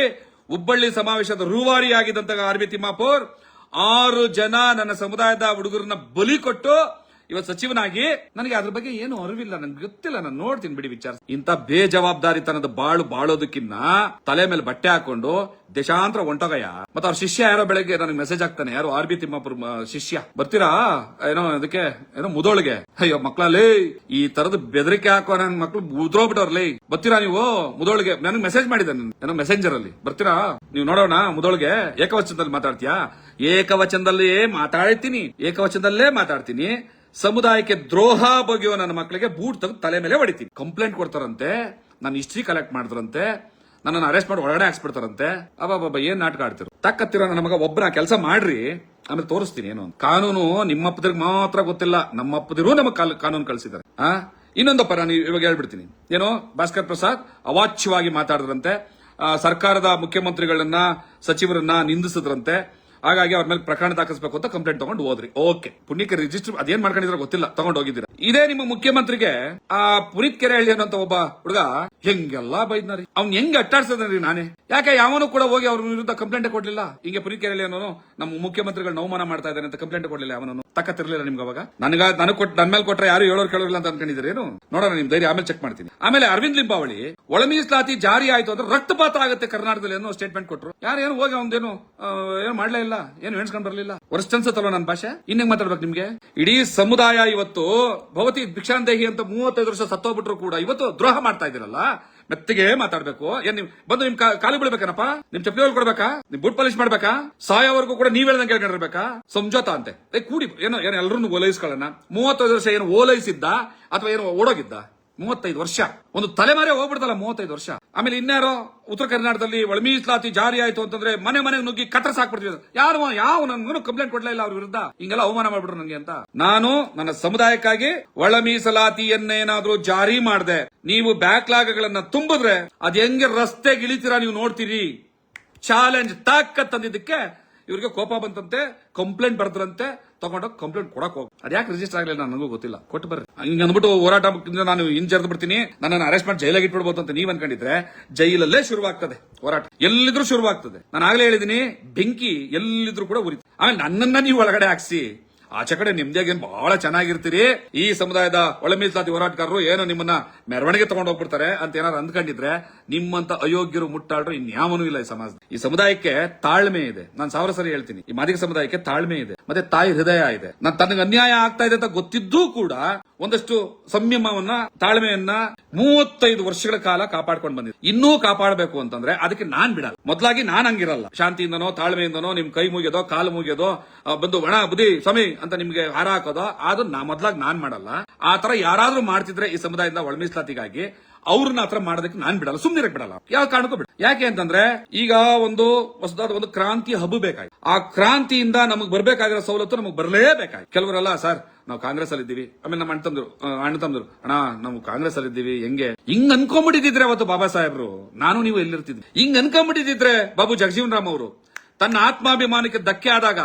ಹುಬ್ಬಳ್ಳಿ ಸಮಾವೇಶದ ರೂವಾರಿ ಆಗಿದ್ದಂತ ಆರ್ ಬಿ ತಿಮ್ಮಾಪುರ್, ಆರು ಜನ ನನ್ನ ಸಮುದಾಯದ ಹುಡುಗರನ್ನ ಬಲಿ ಕೊಟ್ಟು ಇವತ್ತು ಸಚಿವನಾಗಿ ನನಗೆ ಅದ್ರ ಬಗ್ಗೆ ಏನು ಅರಿವಿಲ್ಲ ನನ್ಗೆ ಗೊತ್ತಿಲ್ಲ, ನಾನು ನೋಡ್ತೀನಿ ಬಿಡಿ ವಿಚಾರ. ಇಂತ ಬೇಜವಾಬ್ದಾರಿತನದ ಬಾಳು ಬಾಳೋದಕ್ಕಿನ್ನ ತಲೆ ಮೇಲೆ ಬಟ್ಟೆ ಹಾಕೊಂಡು ದೇಶಾಂತರ ಹೊಂಟೋಗಯ್ಯ ಮತ್ತೆ ಅವ್ರ ಶಿಷ್ಯ ಯಾರೋ ಬೆಳಗ್ಗೆ ನನಗೆ ಮೆಸೇಜ್ ಆಗ್ತಾನೆ ಯಾರು ಆರ್ ಬಿ ತಿಮ್ಮಾಪುರ ಮ- ಶಿಷ್ಯ. ಬರ್ತೀರಾ? ಏನೋ ಅದಕ್ಕೆ, ಏನೋ ಮುದೋಳಿಗೆ. ಅಯ್ಯೋ ಮಕ್ಳಲ್ಲಿ ಈ ತರದ ಬೆದರಿಕೆ ಹಾಕೋ ನನ್ ಮಕ್ಳು ಉದ್ರೋಗ್ಬಿಟ್ಟವ್ರಲ್ಲೇ ಬರ್ತೀರಾ ನೀವು? ಮುದೋಳಿಗೆ, ನನಗೆ ಮೆಸೇಜ್ ಮಾಡಿದೆ ಏನೋ ಮೆಸೆಂಜರ್ ಅಲ್ಲಿ. ಬರ್ತೀರಾ? ನೀವು ನೋಡೋಣ, ಮುದೋಳಿಗೆ. ಏಕವಚನದಲ್ಲಿ ಮಾತಾಡ್ತೀಯಾ? ಏಕವಚನದಲ್ಲಿ ಮಾತಾಡ್ತೀನಿ. ಏಕವಚನದಲ್ಲೇ ಮಾತಾಡ್ತೀನಿ. ಸಮುದಾಯಕ್ಕೆ ದ್ರೋಹ ಬಗೆಯೋ ನನ್ನ ಮಕ್ಕಳಿಗೆ ಬೂಟ್ ತೆಗೆದು ತಲೆ ಮೇಲೆ ಹೊಡಿತೀನಿ. ಕಂಪ್ಲೇಂಟ್ ಕೊಡ್ತಾರಂತೆ, ನನ್ನ ಹಿಸ್ಟ್ರಿ ಕಲೆಕ್ಟ್ ಮಾಡಿದ್ರಂತೆ, ನನ್ನನ್ನು ಅರೆಸ್ಟ್ ಮಾಡಿ ಒಳಗಡೆ ಹಾಕ್ಸ್ಬಿಡ್ತಾರಂತೆ. ಅಬ್ಬಾಬಾ ಏನ್ ನಾಟಕ ಆಡ್ತಿರೋ? ತಕ್ಕತ್ತಿರೋ ನನ್ನ ಮಗ ಒಬ್ಬನ ಕೆಲಸ ಮಾಡ್ರಿ, ಆಮೇಲೆ ತೋರಿಸ್ತೀನಿ ಏನು ಕಾನೂನು ನಿಮ್ಮಪ್ಪದ್ರಿಗೆ ಮಾತ್ರ ಗೊತ್ತಿಲ್ಲ, ನಮ್ಮಪ್ಪದಿರು ನಮಗೆ ಕಾನೂನು ಕಳಿಸಿದ್ದಾರೆ. ಆ? ಇನ್ನೊಂದಪ್ಪ ನಾನು ಇವಾಗ ಹೇಳ್ಬಿಡ್ತೀನಿ. ಏನೋ? ಭಾಸ್ಕರ್ ಪ್ರಸಾದ್ ಅವಾಚ್ಯವಾಗಿ ಮಾತಾಡಿದ್ರಂತೆ ಸರ್ಕಾರದ ಮುಖ್ಯಮಂತ್ರಿಗಳನ್ನ, ಸಚಿವರನ್ನ ನಿಂದಿಸಿದ್ರಂತೆ ಹಾಗಾಗಿ ಅವ್ರ ಮೇಲೆ ಪ್ರಕರಣ ದಾಖಲಿಸಬೇಕು ಅಂತ ಕಂಪ್ಲೇಂಟ್ ತಗೊಂಡು ಹೋದ್ರಿ. ಓಕೆ ಪುಣ್ಯಕ್ಕೆ ರಿಜಿಸ್ಟರ್ ಅದೇನ್ ಮಾಡ್ಕೊಂಡಿದ್ರೆ ಗೊತ್ತಿಲ್ಲ. ತಗೊಂಡು ಹೋಗಿದ್ದೀರಾ. ಇದೇ ನಿಮ್ಮ ಮುಖ್ಯಮಂತ್ರಿಗೆ ಆ ಪುನೀತ್ ಕೆರೆಹಳ್ಳಿ ಅನ್ನೋ ಒಬ್ಬ ಹುಡುಗ ಹೆಂಗೆಲ್ಲಾ ಬೈದ್ನಾರಿ. ಅವ್ನ್ ಹೆಂಗ್ ಅಟ್ಟಾಡ್ಸದ್ರಿ ನಾನೇ. ಯಾಕೆ ಯಾವನು ಕೂಡ ಹೋಗಿ ಅವ್ರ ವಿರುದ್ಧ ಕಂಪ್ಲೇಂಟ್ ಕೊಡ್ಲಿಲ್ಲ? ಹಿಂಗೆ ಪುನೀತ್ ಕೆರೆಹಳ್ಳಿ ಅನ್ನೋನು ನಮ್ಮ ಮುಖ್ಯಮಂತ್ರಿಗಳು ನೌಮಾನ ಮಾಡ್ತಾ ಇದ್ದಾನೆ ಅಂತ ಕಂಪ್ಲೇಂಟ್ ಕೊಡ್ಲಿಲ್ಲ ಅವನನ್ನು ತಕ್ಕತ್ತಿರ್ಲಿಲ್ಲ ನಿಮ್ಗೆ ಅವಾಗ? ನನಗ ನನಗೆ ಕೊಟ್ಟು ನನ್ನ ಮೇಲೆ ಕೊಟ್ರೆ ಯಾರು ಹೇಳೋರು ಕೇಳೋರಿಲ್ಲ ಅಂತ ಅನ್ಕೊಂಡಿದ್ರೆ ಏನು? ನೋಡೋಣ, ನಿಮ್ ಧೈರ್ಯ. ಆಮೇಲೆ ಚೆಕ್ ಮಾಡ್ತೀನಿ. ಆಮೇಲೆ ಅರವಿಂದ್ ಲಿಂಬಾವಳಿ ಒಳ ಮೀಸಲಾತಿ ಜಾರಿ ಆಯ್ತು ಅಂದ್ರೆ ರಕ್ತಪಾತ ಆಗುತ್ತೆ ಕರ್ನಾಟಕದಲ್ಲಿ ಏನೋ ಸ್ಟೇಟ್ಮೆಂಟ್ ಕೊಟ್ರು. ಯಾರು ಏನು ಹೋಗಿ ಅವನೇನು ಏನು ಮಾಡ್ಲೇ ಇಲ್ಲ ಏನು ಎಣಿಸ್ಕೊಂಡ್ ಬರ್ಲಿಲ್ಲ. ವರ್ಷ ಅನ್ಸತ್ತಲ್ವ ನನ್ನ ಭಾಷೆ? ಇನ್ನೇಗ್ ಮಾತಾಡ್ಬೇಕು ನಿಮ್ಗೆ? ಇಡೀ ಸಮುದಾಯ ಇವತ್ತು ಭವತಿ ಭಿಕ್ಷಾಂದೇಹಿ ಅಂತ ಮೂವತ್ತೈದು ವರ್ಷ ಸತ್ತೋಗ್ಬಿಟ್ರು ಕೂಡ ಇವತ್ತು ದ್ರೋಹ ಮಾಡ್ತಾ ಇದ್ದೀರಲ್ಲ? ಮೆತ್ತಿಗೆ ಮಾತಾಡ್ಬೇಕು. ಏನ್ ಬಂದು ನಿಮ್ ಕಾಲಿ ಬಿಡ್ಬೇಕನಪ್ಪ ನಿಮ್ ಚಪ್ಪಲಿ ಕೊಡ್ಬೇಕಾ? ನಿಮ್ ಬೂಟ್ ಪಾಲಿಶ್ ಮಾಡ್ಬೇಕಾ? ಸಾಯೋವರೆಗೂ ಕೂಡ ನೀವ್ ಹೇಳ್ದಂಗೆ ಕೇಳ್ಕೊಂಡಿರ್ಬೇಕಾ ಸಂಜೋತ ಅಂತೆ. ಕೂಡಿ ಏನೋ ಏನೋ ಎಲ್ಲರನ್ನು ಓಲೈಸ್ಕೊಳ್ಳೋಣ. ಮೂವತ್ತೈದು ವರ್ಷ ಏನು ಓಲೈಸಿದ್ದ ಅಥವಾ ಏನು ಓಡೋಗಿದ್ದ? ಮೂವತ್ತೈದು ವರ್ಷ. ಒಂದು ತಲೆಮಾರೆ ಹೋಗ್ಬಿಡ್ತಲ್ಲ ಮೂವತ್ತೈದು ವರ್ಷ. ಆಮೇಲೆ ಇನ್ಯಾರೋ ಉತ್ತರ ಕರ್ನಾಟಕದಲ್ಲಿ ಒಳ ಮೀಸಲಾತಿ ಜಾರಿ ಆಯ್ತು ಅಂತಂದ್ರೆ ಮನೆ ಮನೆಗೆ ನುಗ್ಗಿ ಕತ್ರ ಸಾಕ್ಬಿಡ್ತೀವಿ ಯಾರು ಯಾವ ನನ್ಗೂ ಕಂಪ್ಲೇಂಟ್ ಕೊಡ್ಲಾ ಇಲ್ಲ ಅವ್ರ ವಿರುದ್ಧ. ಹಿಂಗೆಲ್ಲ ಅವಮಾನ ಮಾಡ್ಬಿಟ್ರು ನನಗೆ ಅಂತ. ನಾನು ನನ್ನ ಸಮುದಾಯಕ್ಕಾಗಿ ಒಳ ಮೀಸಲಾತಿಯನ್ನೇನಾದ್ರೂ ಜಾರಿ ಮಾಡದೆ. ನೀವು ಬ್ಯಾಕ್ಲಾಗ್ಗಳನ್ನ ತುಂಬಿದ್ರೆ ಅದ್ ಹೆಂಗೆ ರಸ್ತೆಗೆ ಇಳಿತೀರಾ ನೀವು ನೋಡ್ತೀರಿ. ಚಾಲೆಂಜ್ ತಾಕತ್ ತಂದಿದ್ದಕ್ಕೆ ಇವ್ರಿಗೆ ಕೋಪ ಬಂತಂತೆ ಕಂಪ್ಲೇಂಟ್ ಬರ್ದ್ರಂತೆ, ತಗೊಂಡೋಗಿ ಕಂಪ್ಲೇಂಟ್ ಕೊಡಕ್ ಹೋಗಿ. ಅದ್ಯಾಕೆ ರಿಜಿಸ್ಟರ್ ಆಗಲಿಲ್ಲ ನನಗೂ ಗೊತ್ತಿಲ್ಲ. ಕೊಟ್ಟು ಬರ್ರಿ. ಹಿಂಗ್ ಅಂದ್ಬಿಟ್ಟು ಹೋರಾಟ ನಾನು ಹಿಂಜರ್ದು ಬಿಡ್ತೀನಿ. ನನ್ನ ಅರೆಸ್ಟ್ ಮಾಡಿ ಜೈಲಾಗಿ ಇಟ್ಬಿಡ್ಬೋದು ಅಂತ ನೀವ್ ಅನ್ಕೊಂಡಿದ್ರೆ ಜೈಲಲ್ಲೇ ಶುರುವಾಗ್ತದೆ ಹೋರಾಟ. ಎಲ್ಲಿದ್ರು ಶುರುವಾಗ್ತದೆ. ನಾನು ಆಗ್ಲೇ ಹೇಳಿದೀನಿ, ಬೆಂಕಿ ಎಲ್ಲಿದ್ರು ಕೂಡ ಉರಿತು ಆಮೇಲೆ ನನ್ನನ್ನ ನೀವು ಒಳಗಡೆ ಹಾಕ್ಸಿ. ಆಚೆ ಕಡೆ ನಿಮ್ದೇಗೇನ್ ಬಹಳ ಚೆನ್ನಾಗಿರ್ತೀರಿ? ಈ ಸಮುದಾಯದ ಒಳ ಮೀಸಲಾತಿ ಹೋರಾಟಗಾರರು ಏನೋ ನಿಮ್ಮನ್ನ ಮೆರವಣಿಗೆ ತಗೊಂಡು ಹೋಗ್ಬಿಡ್ತಾರೆ ಅಂತ ಏನಾದ್ರು ಅಂದ್ಕೊಂಡಿದ್ರೆ ನಿಮ್ಮಂತ ಅಯೋಗ್ಯರು ಮುಟ್ಟಾಡ್ರು ಇನ್ಯಾವನೂ ಇಲ್ಲ ಈ ಸಮಾಜ. ಈ ಸಮುದಾಯಕ್ಕೆ ತಾಳ್ಮೆ ಇದೆ. ನಾನು ಸಾವಿರ ಸರಿ ಹೇಳ್ತೀನಿ. ಈ ಮಾದಿಗ ಸಮುದಾಯಕ್ಕೆ ತಾಳ್ಮೆ ಇದೆ. ಮತ್ತೆ ತಾಯಿ ಹೃದಯ ಇದೆ. ನಾನು ತನಗೆ ಅನ್ಯಾಯ ಆಗ್ತಾ ಇದೆ ಅಂತ ಗೊತ್ತಿದ್ದೂ ಕೂಡ ಒಂದಷ್ಟು ಸಂಯಮವನ್ನ, ತಾಳ್ಮೆಯನ್ನ ಮೂವತ್ತೈದು ವರ್ಷಗಳ ಕಾಲ ಕಾಪಾಡ್ಕೊಂಡು ಬಂದಿದೆ ಇನ್ನೂ ಕಾಪಾಡಬೇಕು ಅಂತಂದ್ರೆ ಅದಕ್ಕೆ ನಾನ್ ಬಿಡಲ್ಲ. ಮೊದಲಾಗಿ ನಾನ್ ಹಂಗಿರಲ್ಲ. ಶಾಂತಿಯಿಂದನೋ, ತಾಳ್ಮೆಯಿಂದನೋ, ನಿಮ್ ಕೈ ಮುಗಿಯೋದೋ, ಕಾಲು ಮುಗಿಯೋದೋ ಬಂದು ಒಣ ಬುದ್ಧಿ, ಸ್ವಾಮಿ ಅಂತ ನಿಮಗೆ ಹಾರ ಹಾಕೋದೋ ಅದು ನಾ ಮೊದ್ಲಾಗಿ ನಾನ್ ಮಾಡಲ್ಲ. ಆ ತರ ಯಾರಾದ್ರೂ ಮಾಡ್ತಿದ್ರೆ ಈ ಸಮುದಾಯದಿಂದ ಒಳ ಮೀಸಲಾತಿಗಾಗಿ ಅವ್ರನ್ನ ಹತ್ರ ಮಾಡೋದಕ್ಕೆ ನಾನ್ ಬಿಡಲ್ಲ ಸುಮ್ಮನೆ ಬಿಡಲ್ಲ. ಯಾವ ಕಾರಣಕ್ಕೂ ಬಿಡ. ಯಾಕೆ ಅಂತಂದ್ರೆ, ಈಗ ಒಂದು ಹೊಸದಾದ ಒಂದು ಕ್ರಾಂತಿ ಹಬ್ಬ ಬೇಕಾಗಿ ಆ ಕ್ರಾಂತಿಯಿಂದ ನಮಗ್ ಬರ್ಬೇಕಾಗಿರೋ ಸವಲತ್ತು ನಮಗ್ ಬರಲೇಬೇಕಾಗಿ ಕೆಲವರಲ್ಲ, ಸರ್, ನಾವು ಕಾಂಗ್ರೆಸ್ ಅಲ್ಲಿ ಇದ್ದೀವಿ. ಆಮೇಲೆ ನಮ್ಮ ಅಣ್ಣ ತಂದ್ರು ಅಣ್ಣ ತಂದ್ರು ಅಣ್ಣ, ನಾವು ಕಾಂಗ್ರೆಸ್ ಅಲ್ಲಿ ಇದ್ದೀವಿ, ಹೆಂಗೆ? ಹಿಂಗ್ ಅನ್ಕೊಂಡ್ಬಿಟ್ಟಿದ್ರೆ ಅವತ್ತು ಬಾಬಾ ಸಾಹೇಬ್ರು, ನಾನು ನೀವು ಎಲ್ಲಿರ್ತಿದ್ವಿ ಹಿಂಗ್ ಅನ್ಕೊಂಡ್ಬಿಟ್ಟಿದ್ರೆ ಬಾಬು ಜಗಜೀವನ್ ರಾಮ್ ಅವರು, ತನ್ನ ಆತ್ಮಾಭಿಮಾನಕ್ಕೆ ಧಕ್ಕೆ ಆದಾಗ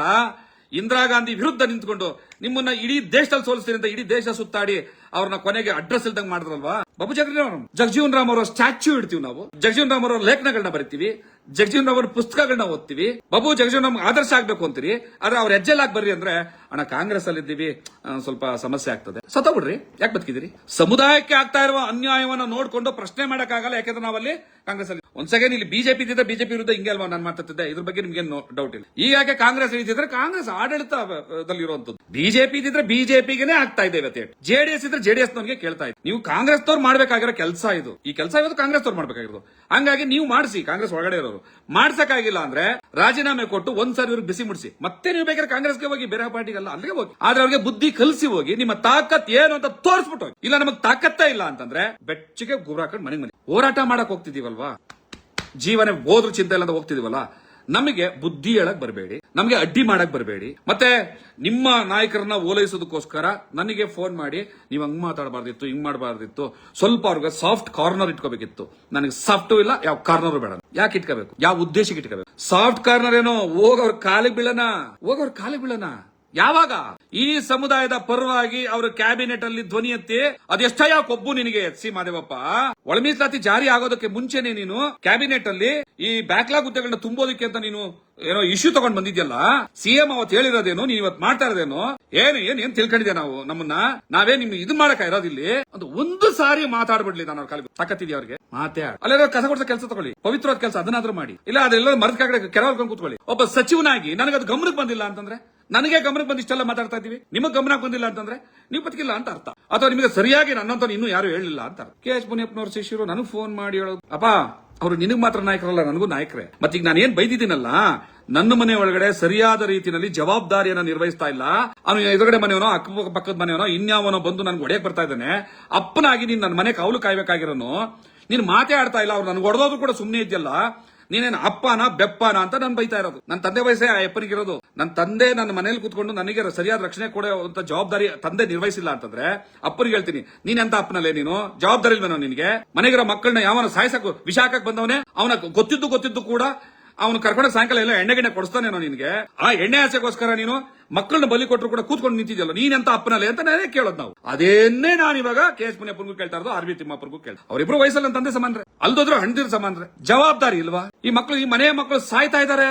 ಇಂದಿರಾ ಗಾಂಧಿ ವಿರುದ್ಧ ನಿಂತ್ಕೊಂಡು ನಿಮ್ಮನ್ನ ಇಡೀ ದೇಶದಲ್ಲಿ ಸೋಲಿಸ್ತೀನಿ ಅಂತ ಇಡೀ ದೇಶ ಸುತ್ತಾಡಿ ಅವ್ರನ್ನ ಕೊನೆಗೆ ಅಡ್ರೆಸ್ ಇಲ್ದಂಗ್ ಮಾಡಿದ್ರಲ್ವಾ? ಬಾಬು ಜಗಜೀವನ್ ಜಗಜೀವನ್ ರಾಮ್ ಅವರ ಸ್ಟ್ಯಾಚ್ಯೂ ಇಡ್ತೀವಿ ನಾವು. ಜಗಜೀವನ್ ರಾಮ್ ಅವರ ಲೇಖನಗಳನ್ನ ಬರಿತೀವಿ. ಜಗಜೀವನ್ ರಾಮ್ ಅವರ ಪುಸ್ತಕಗಳನ್ನ ಓದ್ತೀವಿ. ಬಾಬು ಜಗಜೀವನ್ ರಾಮ್ ಆದರ್ಶ ಆಗ್ಬೇಕು ಅಂತೀರಿ. ಆದ್ರೆ ಅವ್ರ ಹೆಜ್ಜೆಲಾಗ್ ಬರ್ರಿ ಅಂದ್ರೆ, ಅಣ್ಣ ಕಾಂಗ್ರೆಸ್ ಅಲ್ಲಿ ಇದ್ದೀವಿ ಸ್ವಲ್ಪ ಸಮಸ್ಯೆ ಆಗ್ತದೆ. ಸತ್ತೋಗ್ಬಿಡ್ರಿ. ಯಾಕೆ ಬದುಕಿದಿರಿ ಸಮುದಾಯಕ್ಕೆ ಆಗ್ತಾ ಇರುವ ಅನ್ಯಾಯವನ್ನ ನೋಡ್ಕೊಂಡು ಪ್ರಶ್ನೆ ಮಾಡಕ್ಕಾಗಲ್ಲ, ಯಾಕಂದ್ರೆ ನಾವಲ್ಲಿ ಕಾಂಗ್ರೆಸ್ ಅಲ್ಲಿ ಒಂದ್ ಸೆಕೆಂಡ್ ಇಲ್ಲಿ ಬಿಜೆಪಿ ಇದ್ದಿದ್ರೆ ಬಿಜೆಪಿ ವಿರುದ್ಧ ಹಿಂಗೆ ಅಲ್ವಾ ನಾನು ಮಾತಾಡ್ತಿದ್ದೆ? ಇದ್ರ ಬಗ್ಗೆ ನಿಮ್ಗೆ ಡೌಟ್ ಇಲ್ಲ. ಈಗ ಕಾಂಗ್ರೆಸ್ ಇದ್ದಿದ್ರೆ ಕಾಂಗ್ರೆಸ್ ಆಡಳಿತದಲ್ಲಿ ಇರುವಂತದ್ದು ಬಿಜೆಪಿ ಇದ್ದಿದ್ರೆ ಬಿಜೆಪಿಗೆನೆ ಆಗ್ತಾ ಇದೆ ಇವತ್ತು ಜೆಡಿಎಸ್ ಇದ್ರೆ ಜೆಡಿಎಸ್ ನವರಿಗೆ ಕೇಳ್ತಾ ನೀವು ಕಾಂಗ್ರೆಸ್ ತವ್ರು ಮಾಡ್ಬೇಕಾಗಿರೋ ಕೆಲಸ ಇದು. ಈ ಕೆಲಸ ಇರೋದು ಕಾಂಗ್ರೆಸ್ ತವ್ರು ಮಾಡ್ಬೇಕಾಗಿರೋದು. ಹಂಗಾಗಿ ನೀವು ಮಾಡಿಸಿ, ಕಾಂಗ್ರೆಸ್ ಒಳಗಡೆ ಇರೋರು. ಮಾಡ್ಸಕ್ಕಾಗಿಲ್ಲ ಅಂದ್ರೆ ರಾಜೀನಾಮೆ ಕೊಟ್ಟು ಒಂದ್ ಸಾರಿ ಇವ್ರಿಗೆ ಬಿಸಿ ಮುಡಿಸಿ. ಮತ್ತೆ ನೀವು ಬೇಕಾದ್ರೆ ಕಾಂಗ್ರೆಸ್ಗೆ ಹೋಗಿ, ಬೇರೆ ಪಾರ್ಟಿಗೆಲ್ಲ ಅಲ್ಲಿಗೆ ಹೋಗಿ. ಆದ್ರೆ ಅವ್ರಿಗೆ ಬುದ್ಧಿ ಕಲಿಸಿ ಹೋಗಿ, ನಿಮ್ಮ ತಾಕತ್ ಏನು ಅಂತ ತೋರಿಸ್ಬಿಟ್ಟು ಇಲ್ಲ, ನಮಗ್ ತಾಕತ್ತೇ ಇಲ್ಲ ಅಂತಂದ್ರೆ ಬೆಚ್ಚಿಗೆ ಗುರು ಹಾಕೊಂಡು ಮನೆಗೆ ಮನೆ. ಹೋರಾಟ ಮಾಡಕ್ ಹೋಗ್ತಿದೀವಲ್ವಾ ಜೀವನ ಹೋದ್ರೂ ಚಿಂತೆ ಇಲ್ಲ ಅಂತ ಹೋಗ್ತಿದೀವಲ್ಲ? ನಮಗೆ ಬುದ್ಧಿ ಹೇಳಕ್ ಬರಬೇಡಿ. ನಮಗೆ ಅಡ್ಡಿ ಮಾಡಕ್ ಬರಬೇಡಿ. ಮತ್ತೆ ನಿಮ್ಮ ನಾಯಕರನ್ನ ಓಲೈಸೋದಕ್ಕೋಸ್ಕರ ನನಗೆ ಫೋನ್ ಮಾಡಿ, ನೀವು ಹಂಗ್ ಮಾತಾಡಬಾರ್ದಿತ್ತು, ಹಿಂಗ್ ಮಾಡಬಾರ್ದಿತ್ತು. ಸ್ವಲ್ಪ ಅವ್ರಿಗೆ ಸಾಫ್ಟ್ ಕಾರ್ನರ್ ಇಟ್ಕೋಬೇಕಿತ್ತು. ನನಗೆ ಸಾಫ್ಟು ಇಲ್ಲ, ಯಾವ ಕಾರ್ನರ್ ಬೇಡ. ಯಾಕೆ ಇಟ್ಕೋಬೇಕು? ಯಾವ ಉದ್ದೇಶಕ್ಕೆ ಇಟ್ಕೋಬೇಕು? ಸಾಫ್ಟ್ ಕಾರ್ನರ್ ಏನೋ ಹೋಗೋರ್ ಕಾಲಿಗೆ ಬೀಳನ ಹೋಗೋರ್ ಕಾಲಿಗೆ ಬೀಳನ ಯಾವಾಗ? ಈ ಸಮುದಾಯದ ಪರವಾಗಿ ಅವರು ಕ್ಯಾಬಿನೆಟ್ ಅಲ್ಲಿ ಧ್ವನಿ ಎತ್ತಿ ಅದೆಷ್ಟಯ್ಯ ಕೊಬ್ಬು ನಿನಗೆ? ಸಿ ಮಾದೇವಪ್ಪ. ಒಳ ಮೀಸಲಾತಿ ಜಾರಿ ಆಗೋದಕ್ಕೆ ಮುಂಚೆನೆ ನೀನು ಕ್ಯಾಬಿನೆಟ್ ಅಲ್ಲಿ ಈ ಬ್ಯಾಕ್ಲಾಗ್ ಹುದ್ದೆಗಳನ್ನ ತುಂಬೋದಕ್ಕೆ ಅಂತ ನೀನು ಏನೋ ಇಶ್ಯೂ ತಗೊಂಡ್ ಬಂದಿದ್ಯಲ್ಲ? ಸಿಎಂ ಅವತ್ ಹೇಳಿರೋದೇನು? ನೀನ್ ಇವತ್ ಮಾಡ್ತಾ ಇರೋದೇನು? ಏನು, ಏನ್ ಏನ್ ತಿಳ್ಕೊಂಡಿದ್ಯಾ ನಾವು ನಮ್ಮನ್ನ? ನಾವೇ ನಿಮ್ ಇದು ಮಾಡಕ ಇರೋದಿಲ್ಲಿ ಅಂತ ಒಂದು ಸಾರಿ ಮಾತಾಡ್ಬಿಡ್ಲಿ ನಾನು ಅವ್ರ ಕಾಲ ಅವ್ರಿಗೆ? ಮಾತೇ ಅಲ್ಲೆಲ್ಲ ಕಸ ಕೊಡ್ಸ ಕೆಲಸ ತಗೊಳ್ಳಿ. ಪವಿತ್ರವಾದ ಕೆಲಸ ಅದನ್ನಾದ್ರೂ ಮಾಡಿ. ಇಲ್ಲ ಅದೆಲ್ಲ ಮರದ ಕೆಳಗಡೆ ಕೆರವಲ್ಕೊಂಡು ಕೂತ್ಕೊಳ್ಳಿ. ಒಬ್ಬ ಸಚಿವನಾಗಿ ನನಗದು ಗಮನಕ್ಕೆ ಬಂದಿಲ್ಲ ಅಂತಂದ್ರೆ? ನನಗೆ ಗಮನಕ್ಕೆ ಬಂದು ಇಷ್ಟೆಲ್ಲ ಮಾತಾಡ್ತಾ ಇದ್ದೀವಿ. ನಿಮಗೆ ಗಮನಕ್ಕೆ ಬಂದಿಲ್ಲ ಅಂತಂದ್ರೆ ನೀವು ಬದುಕಿಲ್ಲ ಅಂತ ಅರ್ಥ. ಅಥವಾ ನಿಮಗೆ ಸರಿಯಾಗಿ ನನ್ನಂತ ಇನ್ನೂ ಯಾರು ಹೇಳಿಲ್ಲ ಅಂತ. ಕೆ ಎಚ್ ಮುನಿಯಪ್ಪನವ್ರ ಶಿಷ್ಯರು ನನಗೆ ಫೋನ್ ಮಾಡಿ ಹೇಳೋದು. ಅಪ್ಪ, ಅವರು ನಿನಗ್ ಮಾತ್ರ ನಾಯಕರಲ್ಲ, ನನಗೂ ನಾಯಕರೇ. ಮತ್ತೆ ಈಗ ನಾನು ಏನ್ ಬೈದಿದ್ದೀನಲ್ಲ, ನನ್ನ ಮನೆ ಒಳಗಡೆ ಸರಿಯಾದ ರೀತಿಯಲ್ಲಿ ಜವಾಬ್ದಾರಿಯನ್ನ ನಿರ್ವಹಿಸ್ತಾ ಇಲ್ಲ. ಅವನು ಎದುರುಗಡೆ ಮನೆಯವನೋ ಅಕ್ಕ ಪಕ್ಕದ ಮನೆಯವನೋ, ಇನ್ಯಾವನೋ ಬಂದು ನನ್ಗೆ ಒಡೆಯಕ್ ಬರ್ತಾ ಇದ್ದಾನೆ. ಅಪ್ಪನಾಗಿ ನೀನ್ ನನ್ನ ಮನೆ ಕಾವಲು ಕಾಯ್ಬೇಕಾಗಿರೋನು. ನೀನ್ ಮಾತೇ ಆಡ್ತಾ ಇಲ್ಲ, ಅವ್ರು ನನ್ಗೆ ಹೊಡೆದೋದು ಕೂಡ ಸುಮ್ಮನೆ ಇದೆಯಲ್ಲ. ನೀನೇನು ಅಪ್ಪನ, ಬೆಪ್ಪನ ಅಂತ ನಾನು ಬೈತಾ ಇರೋದು. ನನ್ನ ತಂದೆ ವಯಸ್ಸೇ ಆ ಅಪ್ಪನಿಗಿರೋದು ನನ್ನ ತಂದೆ ನನ್ನ ಮನೇಲಿ ಕೂತ್ಕೊಂಡು ನನಗೆ ಸರಿಯಾದ ರಕ್ಷಣೆ ಕೊಡುವಂತ ಜವಾಬ್ದಾರಿ ತಂದೆ ನಿರ್ವಹಿಸಿಲ್ಲ ಅಂತಂದ್ರೆ ಅಪ್ಪನಿಗೆ ಹೇಳ್ತೀನಿ ನೀನ್ ಎಂತ ಅಪ್ಪನಲ್ಲೇ ನೀನು? ಜವಾಬ್ದಾರಿ ಇಲ್ವೇನೋ ನಿನಗೆ? ಮನೆಗಿರೋ ಮಕ್ಕಳನ್ನ ಯಾವನ ಸಾಯಿಸಕ್ ವಿಷಾಕಕ್ ಬಂದವನೇ, ಅವನ ಗೊತ್ತಿದ್ದು ಗೊತ್ತಿದ್ದು ಕೂಡ ಅವನು ಕರ್ಕೊಂಡು ಸಾಯಂಕಾಲ ಎಲ್ಲ ಎಣ್ಣೆ ಗಿಣ್ಣೆ ಕೊಡಿಸ್ತಾನೇನೋ ನಿನ್ಗೆ? ಆ ಎಣ್ಣೆ ಆಸೆಗೋಸ್ಕರ ನೀನು ಮಕ್ಕಳನ್ನ ಬಲಿ ಕೊಟ್ಟರು ಕೂಡ ಕೂತ್ಕೊಂಡು ನಿಂತಿದ್ಯಲ್ಲ, ನೀನೆಂತ ಅಪ್ಪನಲ್ಲಿ ಅಂತ ನಾನೇ ಕೇಳೋದು ನಾವು. ಅದೇನೇ ನಾನು ಇವಾಗ ಕೆ ಎಸ್ ಮುನಿಯಪ್ಪನಿಗೂ ಕೇಳ್ತಾ ಇರೋದು, ಆರ್ ಬಿ ತಿಮ್ಮಪ್ಪನಿಗೂ ಕೇಳ್ತಾ ಅವರಿಬ್ರು ವಯಸ್ಸಲ್ಲಿ ತಂದೆ ಸಮಾನ್ರೆ ಅಲ್ದೋದ್ರು ಹಣ್ದಿರ್ ಸಮಾನ್ರೆ ಜವಾಬ್ದಾರಿ ಇಲ್ವಾ? ಈ ಮಕ್ಕಳು ಈ ಮನೆಯ ಮಕ್ಕಳು ಸಾಯ್ತಾ ಇದಾರೆ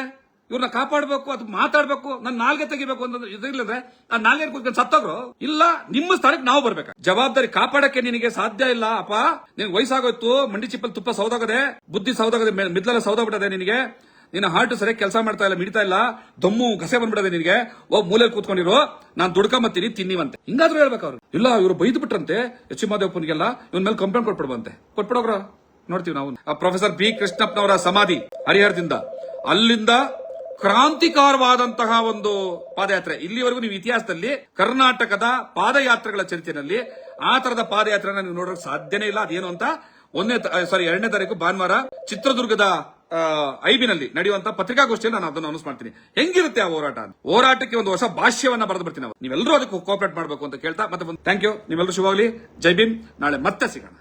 ಇವ್ರನ್ನ ಕಾಪಾಡಬೇಕು, ಅದು ಮಾತಾಡ್ಬೇಕು ನನ್ನ ನಾಲ್ಗೆ ತೆಗಿಬೇಕು ಅಂತಂದ್ರೆ ಇದಿಲ್ಲಂದ್ರೆ ಆ ನಾಲ್ಗೆ ಕೂತ್ಕೊಂಡು ಸತ್ತೋಗ್ರು? ಇಲ್ಲ, ನಿಮ್ಮ ಸ್ಥಳಕ್ಕೆ ನಾವು ಬರ್ಬೇಕು? ಜವಾಬ್ದಾರಿ ಕಾಪಾಡಕ್ಕೆ ನಿನಗೆ ಸಾಧ್ಯ ಇಲ್ಲ, ಅಪ್ಪ. ನಿನ್ ವಯಸ್ಸಾಗೋಯ್ತು, ಮಂಡಿ ಚಿಪ್ಪಲ್ಲಿ ತುಪ್ಪ ಸೌದಾಗದೆ, ಬುದ್ಧಿ ಸೌದಾಗದೆ ಮಿದ್ಲೆಲ್ಲ ಸೌದಾಗ್ಬಿಟ್ಟದೆ ನಿನಗೆ. ನಿನ್ನ ಹಾರ್ಟ್ ಸರಿಯಾಗಿ ಕೆಲಸ ಮಾಡ್ತಾ ಇಲ್ಲ, ಮಿಡಿತಾ ಇಲ್ಲ, ದಮ್ಮು ಗಸೆ ಬಂದ್ಬಿಡದೆ ನಿನಗೆ. ಓ ಮೂಲೆ ಕೂತ್ಕೊಂಡಿರು. ನಾನು ದುಡ್ಕೊಂಬತ್ತೀನಿ, ತಿನ್ನಿವಂತೆ. ಹಿಂಗಾದ್ರೂ ಹೇಳ್ಬೇಕು ಅವ್ರು. ಇಲ್ಲ, ಇವರು ಬೈದು ಬಿಟ್ರಂತೆ ಎಚ್ ಮಾದೇವಪ್ಪನಿಗೆಲ್ಲ, ಇವನ್ ಮೇಲೆ ಕಂಪ್ಲೇಂಟ್ ಕೊಟ್ಬಿಡುವಂತೆ ಕೊಟ್ಬಿಡೋಗ್ರ? ನೋಡ್ತೀವಿ ನಾವು. ಪ್ರೊಫೆಸರ್ ಬಿ ಕೃಷ್ಣಪ್ಪನವರ ಸಮಾಧಿ, ಹರಿಹರದಿಂದ. ಅಲ್ಲಿಂದ ಕ್ರಾಂತಿಕಾರವಾದಂತಹ ಒಂದು ಪಾದಯಾತ್ರೆ. ಇಲ್ಲಿವರೆಗೂ ನೀವು ಇತಿಹಾಸದಲ್ಲಿ, ಕರ್ನಾಟಕದ ಪಾದಯಾತ್ರೆಗಳ ಚರಿತ್ರೆಯಲ್ಲಿ ಆ ತರದ ಪಾದಯಾತ್ರೆನ ನೀವು ನೋಡೋಕೆ ಸಾಧ್ಯನೇ ಇಲ್ಲ. ಅದೇನು ಅಂತ? ಒಂದನೇ ಸಾರಿ ಎರಡನೇ ತಾರೀಕು ಭಾನುವಾರ ಚಿತ್ರದುರ್ಗದ ಐಬಿನಲ್ಲಿ ನಡೆಯುವಂತ ಪತ್ರಿಕಾಗೋಷ್ಠಿಯಲ್ಲಿ ನಾನು ಅದನ್ನು ಅನೌನ್ಸ್ ಮಾಡ್ತೀನಿ. ಹೆಂಗಿರುತ್ತೆ ಆ ಹೋರಾಟ? ಹೋರಾಟಕ್ಕೆ ಒಂದು ಹೊಸ ಭಾಷ್ಯವನ್ನ ಬರೆದು ಬರ್ತೀನಿ ನಾವು. ನೀವೆಲ್ಲರೂ ಅದಕ್ಕೆ ಕೋಪರೇಟ್ ಮಾಡಬೇಕು ಅಂತ ಕೇಳ್ತಾ ಮತ್ತೆ ಥ್ಯಾಂಕ್ ಯು ನೀವೆಲ್ಲರೂ ಶುಭವಾಗಲಿ. ಜೈ ಭೀಮ್. ನಾಳೆ ಮತ್ತೆ ಸಿಗೋಣ.